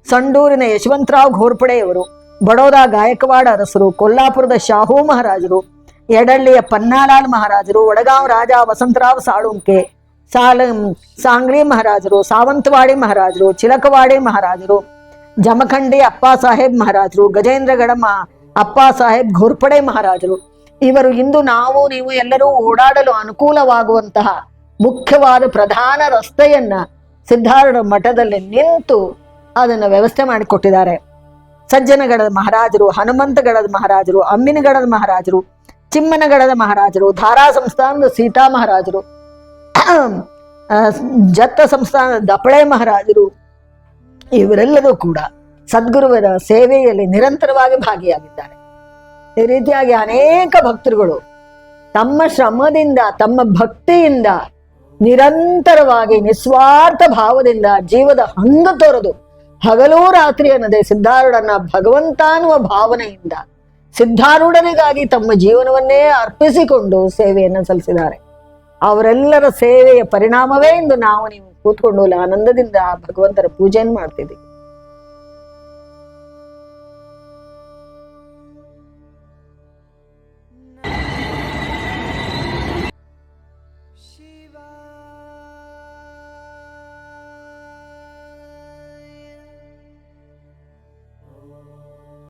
ಸಂಡೂರಿನ ಯಶವಂತರಾವ್ ಘೋರ್ಪಡೆಯವರು, ಬಡೋದಾ ಗಾಯಕವಾಡ ಅರಸರು, ಕೊಲ್ಲಾಪುರದ ಶಾಹು ಮಹಾರಾಜರು ಎಡಳ್ಳಿಯ ಪನ್ನಾಲಾಲ್ ಮಹಾರಾಜರು, ವಡಗಾಂವ್ ರಾಜ ವಸಂತರಾವ್ ಸಾಳುಂಕೆ, ಸಾಲ, ಸಾಂಗ್ಲಿ ಮಹಾರಾಜರು, ಸಾವಂತವಾಡಿ ಮಹಾರಾಜರು, ಚಿಲಕವಾಡಿ ಮಹಾರಾಜರು, ಜಮಖಂಡಿ ಅಪ್ಪ ಸಾಹೇಬ್ ಮಹಾರಾಜರು ಗಜೇಂದ್ರಗಡ ಅಪ್ಪಾ ಅಪ್ಪ ಸಾಹೇಬ್ ಘೋರ್ಪಡೆ ಮಹಾರಾಜರು ಇವರು ಇಂದು ನಾವು ನೀವು ಎಲ್ಲರೂ ಓಡಾಡಲು ಅನುಕೂಲವಾಗುವಂತಹ ಮುಖ್ಯವಾದ ಪ್ರಧಾನ ರಸ್ತೆಯನ್ನ ಸಿದ್ಧಾರೂಢ ಮಠದಲ್ಲಿ ನಿಂತು ಅದನ್ನ ವ್ಯವಸ್ಥೆ ಮಾಡಿಕೊಟ್ಟಿದ್ದಾರೆ. ಸಜ್ಜನಗಡದ ಮಹಾರಾಜರು, ಹನುಮಂತಗಡದ ಮಹಾರಾಜರು, ಅಮ್ಮಿನಗಡದ ಮಹಾರಾಜರು, ಚಿಮ್ಮನಗಡದ ಮಹಾರಾಜರು, ಧಾರಾ ಸಂಸ್ಥಾನದ ಸೀತಾ ಮಹಾರಾಜರು ಜತ್ತ ಸಂಸ್ಥಾನದ ದಪ್ಪಳೆ ಮಹಾರಾಜರು, ಇವರೆಲ್ಲರೂ ಕೂಡ ಸದ್ಗುರುವರ ಸೇವೆಯಲ್ಲಿ ನಿರಂತರವಾಗಿ ಭಾಗಿಯಾಗಿದ್ದಾರೆ. ಈ ರೀತಿಯಾಗಿ ಅನೇಕ ಭಕ್ತರುಗಳು ತಮ್ಮ ಶ್ರಮದಿಂದ, ತಮ್ಮ ಭಕ್ತಿಯಿಂದ ನಿರಂತರವಾಗಿ ನಿಸ್ವಾರ್ಥ ಭಾವದಿಂದ ಜೀವದ ಹಂಗ ತೊರೆದು ಹಗಲೂ ರಾತ್ರಿ ಅನ್ನದೆ ಸಿದ್ಧಾರೂಢನ ಭಗವಂತ ಅನ್ನುವ ಭಾವನೆಯಿಂದ ಸಿದ್ಧಾರೂಢನಿಗಾಗಿ ತಮ್ಮ ಜೀವನವನ್ನೇ ಅರ್ಪಿಸಿಕೊಂಡು ಸೇವೆಯನ್ನು ಸಲ್ಲಿಸಿದ್ದಾರೆ. ಅವರೆಲ್ಲರ ಸೇವೆಯ ಪರಿಣಾಮವೇ ಇಂದು ನಾವು ನೀವು ಕೂತ್ಕೊಂಡು ಆನಂದದಿಂದ ಭಗವಂತರ ಪೂಜೆಯನ್ನು ಮಾಡ್ತಿದ್ದೀವಿ.